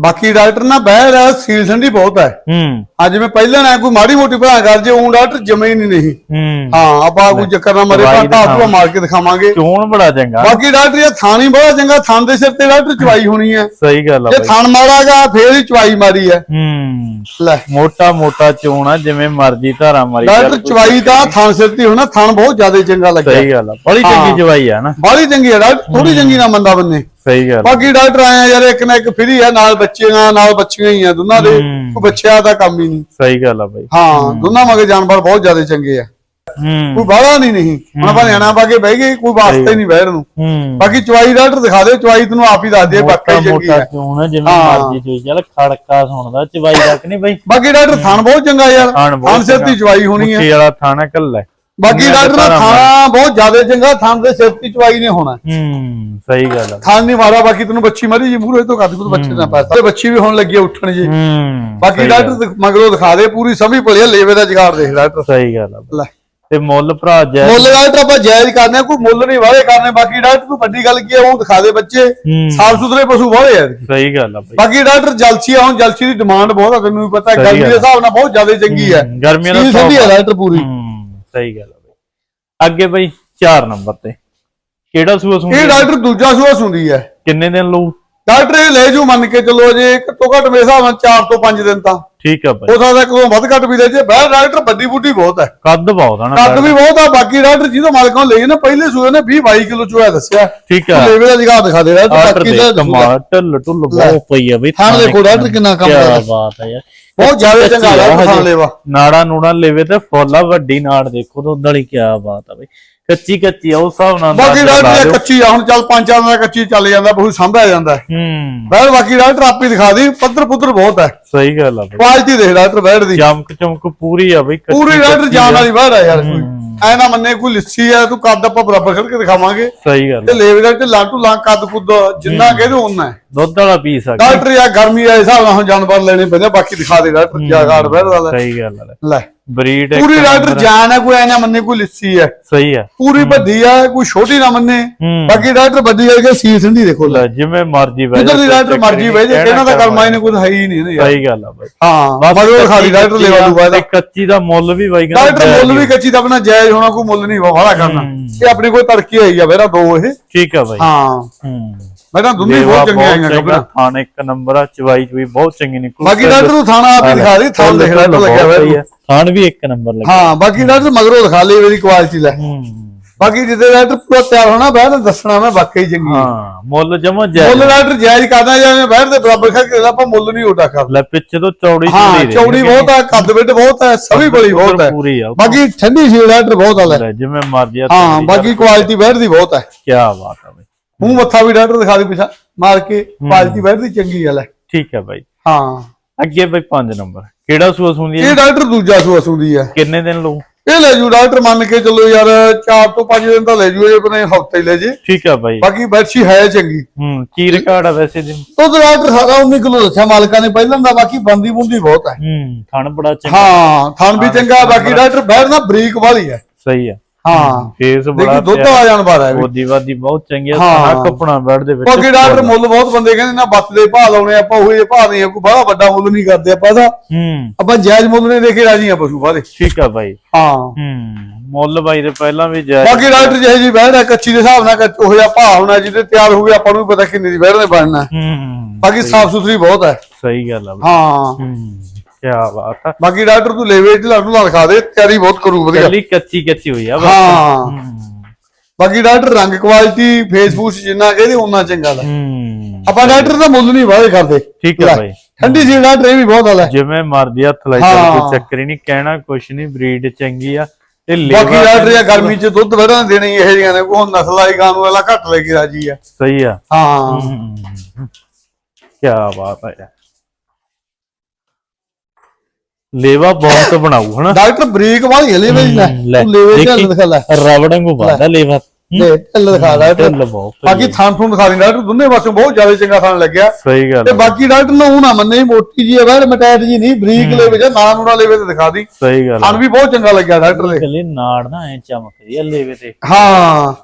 ਬਾਕੀ ਡਾਕਟਰ ਨਾ ਬਹਿ ਰਿਹਾ ਸੀਲ ਠੰਡੀ ਬਹੁਤ ਹੈ। ਹੂੰ। ਆ ਜਿਵੇਂ ਪਹਿਲਾਂ ਨਾ ਕੋਈ ਮਾੜੀ ਮੋਟੀ ਭਲਾ ਕਰ ਜੇ ਉਹ ਡਾਕਟਰ ਜਮੇ ਹੀ ਨਹੀਂ ਨਹੀਂ। ਹੂੰ। ਹਾਂ ਆਪਾਂ ਕੋਈ ਚੱਕਰ ਨਾ ਮਰੇ ਪਾਟਾ ਆਪਣਾ ਮਾਰ ਕੇ ਦਿਖਾਵਾਂਗੇ। ਚੋਣ ਬੜਾ ਚੰਗਾ। ਬਾਕੀ ਡਾਕਟਰ ਇਹ ਥਾਣੀ ਬਹੁਤ ਚੰਗਾ ਥਾਂ ਦੇ ਸਿਰ ਤੇ ਡਾਕਟਰ ਚਵਾਈ ਹੋਣੀ ਹੈ। ਸਹੀ ਗੱਲ ਆ ਜੇ ਥਣ ਮਾਰਾਗਾ ਫੇਰ ਹੀ ਚਵਾਈ ਮਾਰੀ ਹੈ। ਹੂੰ। ਲੈ। ਮੋਟਾ ਮੋਟਾ ਚੋਣ ਆ ਜਿਵੇਂ ਮਰਜ਼ੀ ਧਾਰਾ ਮਾਰੀ ਡਾਕਟਰ। ਚਵਾਈ ਦਾ ਥਣ ਸਿਰ ਤੇ ਹੋਣਾ ਥਣ ਬਹੁਤ ਜ਼ਿਆਦਾ ਚੰਗਾ ਲੱਗਿਆ। ਸਹੀ ਗੱਲ ਆ ਬੜੀ। ਚੰਗੀ ਜਵਾਈ ਆ ਨਾ। ਬਾਹਲੀ ਚੰਗੀ ਹੈ ਡਾਕਟਰ ਥੋੜੀ ਚੰਗੀ ਨਾ ਮੰਦਾ ਬੰਨੇ ਸਹੀ ਗੱਲ ਆ। ਬਾਕੀ ਡਾਕਟਰ ਆਏ ਆ ਯਾਰ ਇੱਕ ਨਾ ਇੱਕ ਫਰੀ ਆ ਨਾਲ ਬੱਚੀਆਂ ਨਾਲ ਬੱਚੀਆਂ ਹੀ ਆ ਦੋਨਾਂ ਦੇ ਹੂੰ। ਕੋਈ ਬੱਚਿਆਂ ਦਾ ਕੰਮ ਹੀ ਨਹੀਂ। ਸਹੀ ਗੱਲ ਆ ਬਾਈ। ਹਾਂ ਦੋਨਾਂ ਮਗੇ ਜਾਨਵਰ ਬਹੁਤ ਜ਼ਿਆਦਾ ਚੰਗੇ ਆ। ਹੂੰ। ਕੋਈ ਬਾਹਲਾ ਨਹੀਂ ਨਹੀਂ। ਹੁਣ ਆਪਾਂ ਨਿਆਣਾ ਪਾ ਕੇ ਬਹਿ ਗਏ ਕੋਈ ਵਾਸਤਾ ਹੀ ਨਹੀਂ ਬਹਿਣ ਨੂੰ। ਹੂੰ। ਬਾਕੀ ਚਵਾਈ ਡਾਕਟਰ ਦਿਖਾ ਦੇ ਚਵਾਈ ਤੈਨੂੰ ਆਪ ਹੀ ਦੱਸ ਦੇ ਮੋਟਾ ਬਾਕੀ ਚੰਗੀ ਮੋਟਾ ਹੈ ਆ ਜਿਵੇਂ ਹਾਂ। ਮਰਜ਼ੀ ਚੋਈ ਚੱਲ ਖੜਕਾ ਸੁਣਦਾ ਚਵਾਈ ਰੱਖ ਨਹੀਂ ਬਾਈ। ਬਾਕੀ ਡਾਕਟਰ ਥਣ ਬਹੁਤ ਚੰਗਾ ਯਾਰ। ਥਣ ਬਹੁਤ ਥਣ ਸਿਰ ਦੀ ਚਵਾਈ ਹੋਣੀ ਹੈ ਮੁੱਠੀ ਵਾਲਾ ਥਾਣਾ ਕੱਲਾ ਬਾਕੀ ਡਾਕਟਰ ਦਾ ਥਾਣਾ ਬਹੁਤ ਜ਼ਿਆਦਾ ਚੰਗਾ ਥਣ ਦੇ ਸਿਰ ਦੀ ਚਵਾਈ ਨੇ ਹੋਣਾ। ਹੂੰ ਸਹੀ ਗੱਲ ਆ। ਥਣ ਨਹੀਂ ਮਾਰਾ ਬਾਕੀ ਤੈਨੂੰ ਬੱਚੀ ਮਰੀ ਜੀ ਮੂਹਰੇ ਤੋਂ ਕੱਦ ਕੁ ਬੱਚੇ ਨਾ ਪਾਸ। ਤੇ ਬੱਚੀ ਵੀ ਹੁਣ ਲੱਗੀ ਉੱਠਣ ਜੀ। ਹੂੰ ਬਾਕੀ ਡਾਕਟਰ ਮਗਰੋਂ ਦਿਖਾ ਦੇ ਪੂਰੀ ਸਮਝ ਭਲਿਆ ਲੇਵੇ ਦਾ ਜਗਾੜ ਦੇਖ ਡਾਕਟਰ। ਸਹੀ ਗੱਲ ਆ। ਲੈ। ਤੇ ਮੁੱਲ ਭਰਾ ਜੈ ਮੁੱਲ ਡਾਕਟਰ ਆਪਾਂ ਜਾਇਜ਼ ਕਰਨੇ ਕੋਈ ਮੁੱਲ ਨਹੀਂ ਵਾਲੇ ਕਰਨੇ ਬਾਕੀ ਡਾਕਟਰ ਨੂੰ ਵੱਡੀ ਗੱਲ ਕੀ ਹੈ ਉਹ ਦਿਖਾ ਦੇ ਬੱਚੇ। ਸਾਫ਼ ਸੁਥਰੇ ਪਸ਼ੂ ਵਾਲੇ ਆ। ਸਹੀ ਗੱਲ ਆ ਬਾਈ। ਬਾਕੀ ਡਾਕਟਰ ਜਲਸੀ ਆ ਹੁਣ ਜਲਸੀ ਦੀ ਡਿਮਾਂਡ ਬਹੁਤ ਆ ਤੈਨੂੰ ਵੀ ਪਤਾ ਗਰਮੀ ਦੇ। ਹਿਸਾਬ ਨਾਲ ਬਹੁਤ ਜ਼ਿਆਦਾ ਚੰਗੀ ਹੈ ਗਰਮੀਆਂ ਦਾ ਠੰਡੀ ਹੈ ਡਾਕਟਰ ਪੂਰੀ। ਸਹੀ ਗੱਲ ਆ ਬਾਈ। ਅੱਗੇ ਬਾਈ 4 ਨੰਬਰ ਤੇ। ਕਿਹੜਾ ਸੂਆ ਸੂਆ ਇਹ ਡਾਕਟਰ ਦੂਜਾ ਸੂਆ ਸੁੰਦੀ ਹੈ ਕਿੰਨੇ ਦਿਨ ਲਊ? ਡਾਕਟਰ ਇਹ ਲੈ ਜੂ ਮੰਨ ਕੇ ਚੱਲੋ ਜੇ ਘੱਟੋ ਘੱਟ ਮੇਰੇ ਹਿਸਾਬ ਨਾਲ 4 ਤੋਂ 5 ਦਿਨ ਤਾਂ। ਠੀਕ ਆ ਬਾਈ। ਹੋ ਸਕਦਾ ਕੋਈ ਵੱਧ ਘੱਟ ਵੀ ਲੈ ਜੇ। ਬਾਹਰ ਡਾਕਟਰ ਵੱਡੀ ਬੁੱਢੀ ਬਹੁਤ ਹੈ। ਕੱਦ ਬਹੁਤ ਆ ਨਾ ਕੱਦ ਵੀ ਬਹੁਤ ਆ ਬਾਕੀ ਡਾਕਟਰ ਜਿਹਦੋਂ ਮਾਲਕਾਂ ਲਈ ਨਾ। ਪਹਿਲੇ ਸੂਏ ਨੇ 20 22 ਕਿਲੋ ਚੋਇਆ ਦੱਸਿਆ। ਠੀਕ ਆ। ਲੇਵੇ ਦਾ ਜਗ੍ਹਾ ਦਿਖਾ ਦੇ ਡਾਕਟਰ ਬਾਕੀ ਦੇ ਦਾ ਢਿੱਲ ਢੁੱਲ ਬਹੁਤ ਪਈ ਆ ਬਈ ਥਾਣ ਦੇਖੋ ਡਾਕਟਰ ਕਿੰਨਾ ਕੰਮ ਕਰਦਾ। ਕੀ ਬਾਤ ਹੈ ਯਾਰ। ਬਹੁਤ ਜ਼ਿਆਦਾ ਚੰਗਾ ਥਾਣ ਹਜੇ। ਲੇਵਾ। ਨਾੜਾ ਨੂੜਾ ਲੇਵੇ ਤੇ ਫੋਲਾ ਵੱਡੀ ਨਾੜ ਦੇਖੋ ਤੇ ਉਦਾਂ ਹੀ ਕੀ ਬਾਤ ਆ ਬਈ। ਕੱਚੀ ਕੱਚੀ ਆ ਉਸ ਹਿਸਾਬ ਨਾਲ ਬਾਕੀ ਅੰਦਾਜ਼ਾ ਲਾ। ਕੱਚੀ ਆ ਹੁਣ ਚੱਲ ਪੰਜ ਚਾਰ ਦਾ ਕੱਚੀ ਚੱਲ ਜਾਂਦਾ ਬਹੁਤ ਸੰਭਿਆ ਜਾਂਦਾ ਹੈ। ਬੈਠ ਬਾਕੀ ਡਾਕਟਰ ਆਪੇ ਦਿਖਾ ਦੀ ਪੱਧਰ ਪੁੱਧਰ ਬਹੁਤ ਹੈ। ਸਹੀ ਗੱਲ ਆ ਬਈ। ਕੁਆਲਿਟੀ ਦੇਖ ਡਾਕਟਰ ਬੈਠ ਦੀ। ਚਮਕ ਚਮਕ ਪੂਰੀ ਆ ਬਈ ਕੱਚੀ ਪੂਰੀ ਡਾਕਟਰ ਕੱਚੀ ਜਾਨ ਆ। ਵਾਲੀ ਬਾਹਰ ਆ ਯਾਰ ਕੋਈ। ਐ ਨਾ ਮੰਨੇ ਕੋਈ ਲਿੱਸੀ ਆ ਤੂੰ ਕੱਦ ਆਪਾਂ ਬਰਾਬਰ ਖੜ ਕੇ ਦਿਖਾਵਾਂਗੇ। ਸਹੀ ਗੱਲ ਤੇ ਆ। ਲੇਵੇ ਡਾਕਟਰ ਲਾਂਟੂ ਲਾਂ ਕੱਦ ਕੁੱਦ ਜਿੰਨਾ ਕਹਦੇ ਉਹਨਾਂ ਦੁੱਧ ਵਾਲਾ ਪੀਸ ਆ ਡਾਕਟਰ ਯਾ ਗਰਮੀ ਆ ਹਿਸਾਬ ਨਾਲ ਹੁਣ ਜਾਨਵਰ ਲੈਣੇ ਪੈਂਦੇ ਆ, ਬਾਕੀ ਦਿਖਾ ਦੇ ਡਾਕਟਰ ਜਾਗਾੜ ਬੈਠ ਵਾਲਾ। ਸਹੀ ਗੱਲ ਆ। ਲੈ। ਬਰੀਡ ਪੂਰੀ ਡਾਕਟਰ ਜਾਨ ਹੈ ਕੋਈ ਐ ਨਾ ਮੰਨੇ ਕੋਈ ਲਿੱਸੀ ਹੈ ਸਹੀ ਆ। ਪੂਰੀ ਵੱਡੀ ਆ ਕੋਈ ਛੋਟੀ ਨਾ ਮੰਨੇ। ਹੂੰ। ਬਾਕੀ ਡਾਕਟਰ ਵੱਡੀ ਕਰਕੇ ਸੀਲ ਸੰਧੀ ਦੇਖੋ। ਲੈ ਜਿਵੇਂ ਮਰਜ਼ੀ ਬਹਿ ਜਿੱਧਰ ਦੀ ਜਾ, ਡਾਕਟਰ ਮਰਜ਼ੀ ਬਹਿ ਜੇ ਇਹਨਾਂ ਦਾ ਕਰਮਾ ਇਹਨੇ ਕੁਝ ਹੈ ਹੀ ਨਹੀਂ ਯਾਰ। ਸਹੀ ਗੱਲ ਆ ਬਾਈ ਹਾਂ ਮਗਰੋਂ ਖਾਲੀ ਡਾਕਟਰ ਲੈਵਾ ਦੂਗਾ ਤੇ ਕੱਚੀ ਦਾ ਮੁੱਲ ਵੀ ਬਾਈ ਕਹਿੰਦਾ ਜਾਇਜ਼ ਮੁੱਲ ਵੀ ਹੀ। ਕੱਚੀ ਦਾ ਆਪਣਾ ਜਾਇਜ਼ ਹੋਣਾ ਕੋਈ ਮੁੱਲ ਨਹੀਂ ਵਾਲਾ ਕਰਨਾ। ਹੂੰ। ਇਹ ਆਪਣੇ ਕੋਲ ਤੜਕੀ ਆਈ ਆ ਮੇਰਾ ਦੋ ਇਹ। ਠੀਕ ਆ ਬਾਈ ਹਾਂ। ਹੂੰ। ਮੈਂ ਤਾਂ ਦੁੰਨੀ ਬਹੁਤ ਚੰਗੀਆਂ ਆਈਆਂ ਚੰਗਾ, ਗੱਭਣਾ ਥਾਣ ਇੱਕ ਨੰਬਰ ਆ ਚਵਾਈ ਚਵਾਈ ਬਹੁਤ ਚੰਗੀ ਨਿਕਲੂ। ਬਾਕੀ ਡਾਕਟਰ ਨੂੰ ਥਾਣਾ ਆਪ ਹੀ ਦਿਖਾ ਦੇ ਥਾਣ ਦੇਖ ਡਾਕਟਰ ਲੱਗਿਆ ਹੋਇਆ। ਥਾਣ ਵੀ ਇੱਕ ਨੰਬਰ ਲੱਗਿਆ। ਹਾਂ ਬਾਕੀ ਡਾਕਟਰ ਮਗਰੋਂ ਦਿਖਾ ਲਈ ਮੇਰੀ ਕੁਆਲਿਟੀ ਲੈ। ਬਾਕੀ ਜਿੱਦੇ ਡਾਕਟਰ ਪੂਰਾ ਤਿਆਰ ਹੋਣਾ ਬਾਅਦ ਵਿੱਚ ਦੱਸਣਾ ਮੈਂ ਵਾਕਈ ਚੰਗੀ। ਹੈ ਮੁੱਲ ਜਮਾ ਮੁੱਲ ਜਾਇਜ਼ ਡਾਕਟਰ ਜਾਇਜ਼ ਕਰਦਾ ਜਾਵੇਂ ਬੈਠ ਦੇ ਬਰਾਬਰ ਖਾ ਕੇ ਆਪਾਂ ਮੁੱਲ ਨਹੀਂ ਉਡਾ ਕਰ ਲੈ ਪਿੱਛੇ ਤੋਂ ਚੌੜੀ ਹਾਂ ਦੇ ਚੌੜੀ ਬਹੁਤ ਹੈ ਕੱਦ ਬਿੱਟ ਬਹੁਤ ਹੈ ਸਭੀ ਬੜੀ ਬਹੁਤ ਆ। ਬਾਕੀ ਠੰਡੀ ਸੀ ਡਾਕਟਰ ਬਹੁਤ ਹੈ ਲੈ। ਲੈ ਜਿਵੇਂ ਮਰਜ਼ੀ ਆ ਹਾਂ ਬਾਕੀ ਕੁਆਲਿਟੀ ਬੈਠ ਦੀ ਬਹੁਤ ਹੈ ਕੀ ਬਾਤ ਆ ਬਾਈ। ਮੂੰਹ ਮੱਥਾ ਵੀ ਡਾਕਟਰ ਦਿਖਾ ਦੇ ਪਿਛਾ ਮਾਰ ਕੇ ਕੁਆਲਿਟੀ ਬੈਠ ਦੀ ਚੰਗੀ ਹੈ। ਲੈ ਠੀਕ ਹੈ ਬਾਈ। ਹਾਂ। ਅੱਗੇ ਬਾਈ 5 ਨੰਬਰ। ਕਿਹੜਾ ਸੂਸ ਹੁੰਦੀ ਹੈ ਇਹ ਡਾਕਟਰ ਦੂਜਾ ਸੂਆ ਸੁੰਦੀ ਹੈ। ਕਿੰਨੇ ਦਿਨ ਲਊ? ਇਹ ਲੈ ਜੂ ਡਾਕਟਰ ਮੰਨ ਕੇ ਚੱਲੋ ਯਾਰ 4 ਤੋਂ 5 ਦਿਨ ਤਾਂ ਲੈ ਜੂ ਇਹ ਆਪਣੇ ਹਫ਼ਤੇ ਲੈ ਜੇ। ਠੀਕ ਆ ਬਾਈ। ਬਾਕੀ ਬੈਠੀ ਹੈ ਚੰਗੀ। ਹੂੰ ਕੀ ਰਿਕਾਰਡ ਆ ਵੈਸੇ ਦਿਨ ਉਹ ਡਾਕਟਰ ਸਾਰਾ 19 ਕਿਲੋ ਦੱਸਿਆ ਮਾਲਕਾਂ ਨੇ ਪਹਿਲਾਂ ਦਾ ਬਾਕੀ ਬੰਦੀ ਬੁੰਦੀ ਬਹੁਤ ਹੈ। ਹੂੰ ਥਣ ਬੜਾ ਚੰਗਾ। ਹਾਂ ਥਣ ਵੀ ਚੰਗਾ ਬਾਕੀ ਡਾਕਟਰ ਬੈਠ ਨਾ ਬਰੀਕ ਵਾਲੀ ਹੈ। ਸਹੀ ਆ ਹਾਂ। ਫੇਸ ਬੜਾ ਦੇਖੀ ਦੁੱਧ ਆ ਜਾਣ ਹੈ ਵੀ। ਉਹਦੀ ਵਾਦੀ ਬਹੁਤ ਚੰਗੀ ਆ ਹਾਂ। ਕੱਪੜਾ ਬੈਡ ਦੇ ਵਿੱਚ। ਬਾਕੀ ਡਾਕਟਰ ਮੁੱਲ ਬਹੁਤ ਬੰਦੇ ਕਹਿੰਦੇ ਨਾ ਬੱਤ ਦੇ ਭਾਅ ਲਾਉਣੇ ਆਪਾਂ ਉਹੀ ਭਾਅ ਨਹੀਂ ਕੋਈ ਬੜਾ ਵੱਡਾ ਮੁੱਲ ਨਹੀਂ ਕਰਦੇ ਆਪਾਂ ਦਾ ਹੂੰ। ਆਪਾਂ ਜਾਇਜ਼ ਮੁੱਲ ਨੇ ਦੇਖੇ ਰਾਜੀ ਆ ਪਸ਼ੂ ਬਾਦੇ ਠੀਕ ਆ ਬਾਈ। ਹਾਂ। ਹੂੰ ਮੁੱਲ ਬਾਈ ਦੇ ਪਹਿਲਾਂ ਵੀ ਜਾਇਜ਼ ਬਾਕੀ ਡਾਕਟਰ ਜਿਹੇ ਜੀ ਬਹਿਣਾ ਕੱਚੀ ਦੇ ਹਿਸਾਬ ਨਾਲ ਉਹ ਜਿਹਾ ਭਾਅ ਹੋਣਾ ਜਿਹਦੇ ਤਿਆਰ ਹੋ ਗਿਆ ਆਪਾਂ ਨੂੰ ਵੀ ਪਤਾ ਕਿੰਨੀ ਦੀ ਬਹਿਣ ਬਣਨਾ। ਹੂੰ। ਬਾਕੀ ਸਾਫ਼ ਸੁਥਰੀ ਬਹੁਤ ਹੈ ਸਹੀ ਗੱਲ ਆ ਹਾਂ। ਹੂੰ। ਕੀ ਬਾਤ ਆ। ਬਾਕੀ ਡਾਕਟਰ ਤੂੰ ਲੈਵੇ ਢਿਲਾ ਢੁਲਾ ਲਿਖਾ ਦੇ ਤਿਆਰੀ ਬਹੁਤ ਕਰੂ ਵਧੀਆ। ਕੱਲੀ ਕੱਚੀ ਕੱਚੀ ਹੋਈ ਆ ਹਾਂ। ਹੂੰ। ਬਾਕੀ ਡਾਕਟਰ ਰੰਗ ਕੁਆਲਿਟੀ ਫੇਸਬੁੱਕ ਜਿੰਨਾ ਕਹਿੰਦੇ ਉਹਨਾਂ ਚੰਗਾ ਲੈ ਹੂੰ। ਆਪਾਂ ਡਾਕਟਰ ਦਾ ਮੁੱਲ ਨਹੀਂ ਵਾਦੇ ਕਰਦੇ ਠੀਕ ਆ ਲੈ, ਬਾਈ। ਠੰਡੀ ਸੀ ਡਾਕਟਰ ਇਹ ਵੀ ਬਹੁਤ ਹਾਲ ਹੈ ਜਿਵੇਂ ਮਰਦੀ ਹੱਥ ਲਾਈ ਹਾਂ। ਕੋਈ ਚੱਕਰ ਹੀ ਨਹੀਂ ਕਹਿਣਾ ਕੁਛ ਨਹੀਂ ਬਰੀਡ ਚੰਗੀ ਆ। ਇਹ ਬਾਕੀ ਡਾਕਟਰ ਇਹ ਗਰਮੀ ਚ ਦੁੱਧ ਵੜਾਂ ਦੇਣੀ ਇਹ ਜਿਹੀਆਂ ਨੇ ਕੋਈ ਨਸਲ ਆਈ ਗਾਂ ਨੂੰ ਵਾਲਾ ਘੱਟ ਲੈ ਕੇ ਰਾਜੀ ਆ। ਸਹੀ ਆ। ਹਾਂ। ਕੀ ਬਾਤ ਹੈ ਯਾਰ ਲੇਵਾ ਬਹੁਤ ਬਣਾਊ ਹਨਾ? ਡਾਕਟਰ ਬਰੀਕ ਵਾਲੀ ਹਲੇ ਵੀ ਲੈ। ਲੈ, ਤੂੰ ਲੈਵੇ ਦੇਖੀ। ਲੈ। ਰਬੜੰਗੂ ਬਾਦਾ ਲੇਵਾ। ਲੈ ਢਿੱਲ ਦਿਖਾ ਬਹੁਤ ਬਾਕੀ ਥਾਂ ਥੂਣ ਦਿਖਾ ਦੇ ਡਾਕਟਰ ਦੋਨੇ ਪਾਸੋਂ ਬਹੁਤ ਜ਼ਿਆਦਾ ਚੰਗਾ ਥਾਂ ਲੱਗਿਆ। ਸਹੀ ਗੱਲ ਤੇ ਬਾਕੀ ਡਾਕਟਰ ਨੂੰ ਉਹ ਨਾ ਮੰਨੇ ਮੋਟੀ ਜੀ ਹੈ ਵੈਰ ਮਟੈਟ ਜੀ ਨਹੀਂ ਬਰੀਕ ਲੈਵੇ ਜਾਂ ਨਾ ਨੂਣਾ ਲੈਵੇ ਤੇ ਦਿਖਾ ਦੀ ਸਹੀ ਗੱਲ। ਥਾਂ ਵੀ ਬਹੁਤ ਚੰਗਾ ਲੱਗਿਆ ਡਾਕਟਰ ਦੇ। ਕੱਲੇ ਨਾੜ ਨਾ ਐ ਚਮਕਦੀ ਆ ਲੇਵੇ ਤੇ। ਹਾਂ।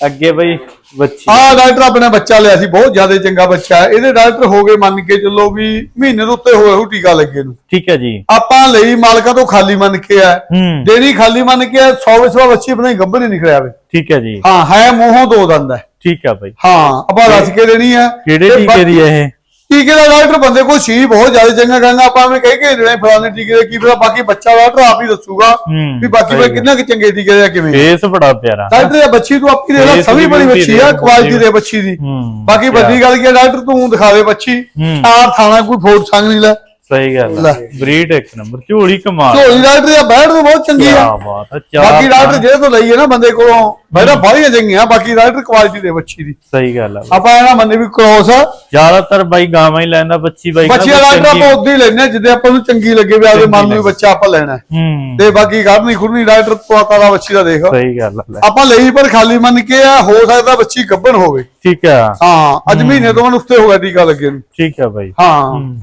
ਅੱਗੇ ਬਈ ਬੱਚੀ। ਆ ਡਾਕਟਰ ਆਪਣੇ ਬੱਚਾ ਲਿਆ ਸੀ ਬਹੁਤ ਜ਼ਿਆਦਾ ਚੰਗਾ ਬੱਚਾ ਹੈ। ਇਹਦੇ ਡਾਕਟਰ ਹੋ ਗਏ ਮੰਨ ਕੇ ਚੱਲੋ ਵੀ ਮਹੀਨੇ ਦੇ ਉੱਤੇ ਹੋਏ ਹੋ ਟੀਕਾ ਲੱਗੇ ਨੂੰ। ਠੀਕ ਹੈ ਜੀ। ਆਪਾਂ ਲਈ ਮਾਲਕਾਂ ਤੋਂ ਖਾਲੀ ਮੰਨ ਕੇ ਆ ਹੂੰ। ਦੇਣੀ ਖਾਲੀ ਮੰਨ ਕੇ ਆ 100 ਵਿਸਵਾ ਬੱਚੀ ਆਪਣੇ ਗੱਭਰ ਹੀ ਨਿਕਲਿਆ ਵੇ ਠੀਕ ਹੈ ਜੀ। ਹਾਂ ਹੈ ਮੂੰਹੋਂ ਦੋ ਦੰਦ ਹੈ। ਠੀਕ ਆ ਬਈ। ਹਾਂ ਆਪਾਂ ਦੱਸ ਕੇ ਦੇਣੀ ਆ ਕਿਹੜੇ ਟੀਕੇ ਦੀ ਇਹ? ਟੀਕੇ ਦਾ ਡਾਕਟਰ ਬੰਦੇ ਕੋਲ ਸੀ ਬਹੁਤ ਜ਼ਿਆਦਾ ਚੰਗਾ ਕਹਿੰਦਾ ਆਪਾਂ ਐਵੇਂ ਕਹਿ ਕੇ ਦੇਣੇ ਫਲਾਣੇ ਟੀਕੇ ਦੇ ਕੀ ਪਤਾ ਬਾਕੀ ਬੱਚਾ ਡਾਕਟਰ ਆਪ ਹੀ ਦੱਸੂਗਾ ਹੂੰ, ਵੀ ਬਾਕੀ ਸਹੀ ਗੱਲ। ਕਿੰਨਾ ਕਿ ਚੰਗੇ ਟੀਕੇ ਦੇ ਆ ਕਿਵੇਂ ਫੇਸ ਬੜਾ ਪਿਆਰਾ। ਡਾਕਟਰ ਇਹ ਬੱਚੀ ਤੂੰ ਆਪੀ ਦੇ ਲੈ ਸਭੀ ਬੜੀ ਬੱਚੀ ਆ ਕੁਆਲਿਟੀ ਦੇ ਬੱਚੀ ਦੀ। ਹੂੰ ਬਾਕੀ ਵੱਡੀ ਗੱਲ ਕੀ ਆ ਡਾਕਟਰ ਤੂੰ ਦਿਖਾ ਦੇ ਬੱਚੀ ਹੂੰ। ਚਾਰ ਥਾਣਾ ਕੋਈ ਫੋਟ ਸੰਗ ਨਹੀਂ ਲੈ। ਸਹੀ ਗੱਲ। ਆ। ਬਰੀਡ ਇੱਕ ਨੰਬਰ ਝੋਲੀ ਕਮਾਲ ਝੋਲੀ ਡਾਕਟਰ ਦੀ ਬੈਠ ਤੋਂ ਬਹੁਤ ਚੰਗੀ ਕੀ ਆ ਬਾਤ ਆ ਚਾਰ ਬਾਕੀ ਡਾਕਟਰ ਜਿਹੜੇ ਤੋਂ ਲਈਏ ਨਾ ਬੰਦੇ ਕੋਲੋਂ ਬੈਠਾ ਬਾਹਲੀਆਂ ਚੰਗੀਆਂ ਬਾਕੀ ਡਾਕਟਰ ਕੁਆਲਿਟੀ ਦੇ ਬੱਚੀ ਦੀ। ਸਹੀ ਗੱਲ ਆ। ਆਪਾਂ ਇਹਨਾਂ ਮੰਨੇ ਵੀ ਕ੍ਰੋਸ ਆ। ਜ਼ਿਆਦਾਤਰ ਬਾਈ ਗਾਵਾਂ ਹੀ ਲੈਂਦਾ ਬੱਚੀ ਬਾਈ ਬੱਚੀ ਡਾਕਟਰ ਆਪਾਂ ਉਦੋਂ ਹੀ ਲੈਣੇ ਜਿੱਦੇ ਆਪਾਂ ਨੂੰ ਚੰਗੀ ਲੱਗੇ ਵੀ ਆਪਦੇ ਮਨ ਨੂੰ ਬੱਚਾ ਆਪਾਂ ਲੈਣਾ। ਹੈ। ਹੂੰ। ਤੇ ਬਾਕੀ ਕਰਨੀ ਖੁਰਨੀ ਡਾਕਟਰ ਪਤਾ ਦਾ ਬੱਚੀ ਦਾ ਦੇਖ। ਸਹੀ ਗੱਲ ਆ। ਆਪਾਂ ਲਈ ਪਰ ਖਾਲੀ ਮੰਨ ਕੇ ਆ ਹੋ ਸਕਦਾ ਬੱਚੀ ਗੱਭਣ ਹੋਵੇ। ਠੀਕ ਆ। ਹਾਂ ਅੱਜ ਮਹੀਨੇ ਤੋਂ ਮੈਨੂੰ ਉੱਤੇ ਹੋ ਗਿਆ ਟੀਕਾ ਲੱਗੇ ਨੂੰ। ਠੀਕ ਆ ਬਾਈ। ਹਾਂ। ਹੂੰ।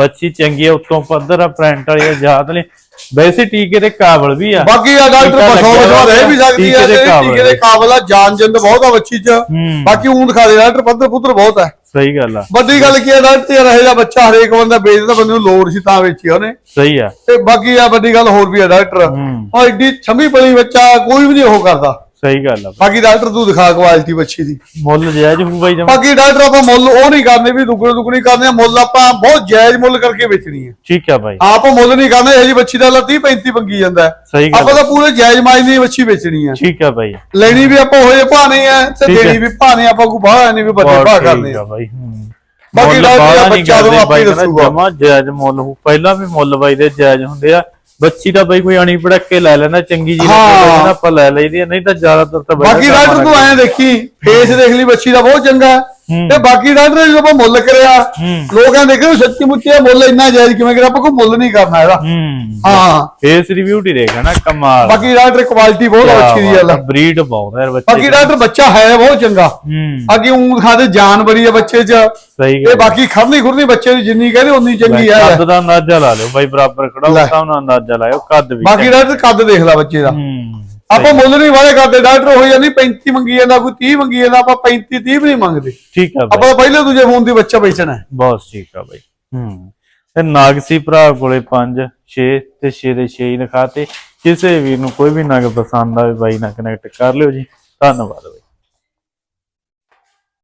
ਬੱਚੀ ਚੰਗੀ ਆ ਉੱਤੋਂ ਪੱਧਰ ਆ ਪ੍ਰਿੰਟ ਵਾਲੀ ਆ ਜਾਤ ਲਈ ਵੈਸੇ ਟੀਕੇ ਦੇ ਕਾਬਲ ਵੀ ਆ। ਬਾਕੀ ਆ ਡਾਕਟਰ ਬਸੋ ਲੱਗਿਆ ਬਸੋ ਰਹਿ ਵੀ ਸਕਦੀ ਦੇ ਕਾਬਲ ਟੀਕੇ ਦੇ ਕਾਬਲ ਆ ਜਾਨ ਜਿੰਦ ਬਹੁਤ ਆ ਬੱਚੀ ਚ। ਬਾਕੀ ਊਂ ਦਿਖਾ ਦੇ ਡਾਕਟਰ ਪੱਧਰ ਪੁੱਤਰ ਬਹੁਤ ਹੈ ਸਹੀ ਗੱਲ ਆ। ਵੱਡੀ ਗੱਲ ਕੀ ਹੈ ਡਾਕਟਰ ਯਾਰ ਇਹ ਜਿਹਾ ਬੱਚਾ ਹਰੇਕ ਬੰਦਾ ਵੇਚਦਾ ਬੰਦੇ ਨੂੰ ਲੋੜ ਸੀ ਤਾਂ ਵੇਚੀ ਉਹਨੇ। ਸਹੀ ਆ। ਤੇ ਬਾਕੀ ਆ ਵੱਡੀ ਗੱਲ ਹੋਰ ਵੀ ਹੈ ਡਾਕਟਰ। ਉਹ ਐਡੀ ਛੰਮੀ ਪਲੀ ਬੱਚਾ ਕੋਈ ਵੀ ਨਹੀਂ ਉਹ ਕਰਦਾ। ਸਹੀ ਗੱਲ ਆ ਬਾਕੀ ਡਾਕਟਰ ਤੂੰ ਦਿਖਾ ਕੁਆਲਿਟੀ ਬੱਚੀ ਦੀ। ਮੁੱਲ ਜਾਇਜ਼ ਹੋਊ ਬਾਈ ਜਮਾ। ਬਾਕੀ ਡਾਕਟਰ ਆਪਾਂ ਮੁੱਲ ਉਹ ਨਹੀਂ ਕਰਨੇ ਵੀ ਦੁੱਗਣੀ ਦੁੱਗਣੀ ਕਰਨੇ ਆ, ਮੁੱਲ ਆਪਾਂ ਬਹੁਤ ਜਾਇਜ਼ ਮੁੱਲ ਕਰਕੇ ਵੇਚਣੀ ਹੈ ਠੀਕ ਆ ਬਾਈ। ਆਪ ਮੁੱਲ ਨਹੀਂ ਕਰਨੇ ਇਹ ਜੀ ਬੱਚੀ ਦਾ ਲਾ 30 35 ਪੰਗੀ ਜਾਂਦਾ। ਹੈ। ਸਹੀ ਗੱਲ ਆਪਾਂ ਆ। ਤਾਂ ਪੂਰੇ ਜਾਇਜ਼ ਮਾਇਨੇ ਦੀ ਬੱਚੀ ਵੇਚਣੀ ਹੈ ਠੀਕ ਆ ਬਾਈ। ਲੈਣੀ ਵੀ ਆਪਾਂ ਹੋਏ ਨਹੀਂ ਹੈ ਤੇ। ਦੇਣੀ ਵੀ ਨਹੀਂ ਆਪਾਂ ਕੋਈ ਬਾਹਰ ਨਹੀਂ ਵੀ ਭਾਅ ਠੀਕ ਕਰਨੇ ਆ ਆ। ਬਾਈ ਬਾਕੀ ਡਾਕਟਰ ਬੱਚਾ ਤੋਂ ਆਪੇ ਦੱਸੂਗਾ। ਜਮਾਂ ਜਾਇਜ਼ ਮੁੱਲ ਹੋ ਪਹਿਲਾਂ ਵੀ ਮੁੱਲ ਬਾਈ ਦੇ ਜਾਇਜ਼ ਹੁੰਦੇ ਆ। ਬੱਚੀ ਦਾ ਬਾਈ ਕੋਈ ਅਣੀ ਪੜਕੇ ਲੈ ਲੈਂਦਾ ਚੰਗੀ ਜੀ ਹਾਂ। ਆਪਾਂ ਲੈ ਲਈਦੀ ਆ, ਨਹੀਂ ਤਾਂ ਜ਼ਿਆਦਾਤਰ ਤਾਂ ਬਾਕੀ ਡਾਕਟਰ ਤੂੰ ਐਂ ਦੇਖੀ ਫੇਸ ਦੇਖ ਲਈ ਬੱਚੀ ਦਾ ਬਹੁਤ ਚੰਗਾ ਹੈ। ਹੂੰ। ਤੇ ਬਾਕੀ ਡਾਕਟਰ ਜਦੋਂ ਆਪਾਂ ਮੁੱਲ ਕਰਿਆ। ਹੂੰ। ਲੋਕਾਂ ਦੇ ਦੇਖੋ ਸੱਚੀ ਮੁੱਚੀ ਇਹ ਮੁੱਲ ਇੰਨਾ ਜਾਇਜ਼ ਕਿਵੇਂ ਕਰਿਆ ਆਪਾਂ ਕੋਈ ਮੁੱਲ ਨਹੀਂ ਕਰਨਾ ਇਹਦਾ। ਹੂੰ। ਹਾਂ। ਫੇਸ ਰਿਵਿਊ ਹੀ ਦੇਖਾ ਨਾ ਕਮਾਲ। ਬਾਕੀ ਡਾਕਟਰ ਕੁਆਲਿਟੀ ਬਹੁਤ ਅੱਛੀ ਦੀ ਆ। ਬਰੀਡ ਬਹੁਤ ਹੈ ਬੱਚੇ ਬਾਕੀ ਡਾਕਟਰ ਬੱਚਾ ਹੈ ਬਹੁਤ ਚੰਗਾ। ਹੂੰ। ਅੱਗੇ ਉਹ ਖਾਦੇ ਜਾਨ ਬੜੀ ਆ ਬੱਚੇ 'ਚ। ਸਹੀ ਤੇ ਗੱਲ ਬਾਕੀ ਖਰਨੀ ਖੁਰਨੀ ਬੱਚੇ ਦੀ ਜਿੰਨੀ ਕਹਿੰਦੇ ਉਨੀ ਚੰਗੀ ਆ। ਕੱਦ ਦਾ ਅੰਦਾਜ਼ਾ ਲਾ ਲਿਓ। ਬਾਈ ਬਰਾਬਰ ਖੜਾ। ਉਸ ਹਿਸਾਬ ਨਾਲ ਅੰਦਾਜ਼ਾ ਲਾਇਓ ਕੱਦ ਵੀ ਬਾਕੀ ਡਾਕਟਰ ਕੱਦ ਦੇਖ ਲੈ ਬੱਚੇ ਦਾ। ਹੂੰ। ਆਪਾਂ ਮੁੱਲ ਨਹੀਂ ਵਾਲੇ ਕਰਦੇ ਡਾਕਟਰ ਹੋ ਜਾਂਦੀ 35 ਮੰਗੀ ਜਾਂਦਾ ਕੋਈ 30 ਮੰਗੀ ਜਾਂਦਾ ਆਪਾਂ 35 30 ਵੀ ਨਹੀਂ ਮੰਗਦੇ। ਠੀਕ ਆ ਬਾਈ। ਆਪਾਂ ਪਹਿਲੇ ਦੂਜੇ ਫੋਨ ਦੀ ਬੱਚਾ ਵੇਚਣਾ ਹੈ। ਬਹੁਤ ਠੀਕ ਆ ਬਾਈ। ਹੂੰ। ਤੇ ਨਾਗਸੀ ਭਰਾ ਕੋਲੇ 5 6 ਤੇ 6 ਦੇ 6 ਹੀ ਲਿਖਾਤੇ ਕਿਸੇ ਵੀਰ ਨੂੰ ਕੋਈ ਵੀ ਨਗ ਪਸੰਦ ਆਵੇ ਬਾਈ ਨਾਲ ਕਨੈਕਟ ਕਰ ਲਿਓ ਜੀ। ਧੰਨਵਾਦ ਬਾਈ।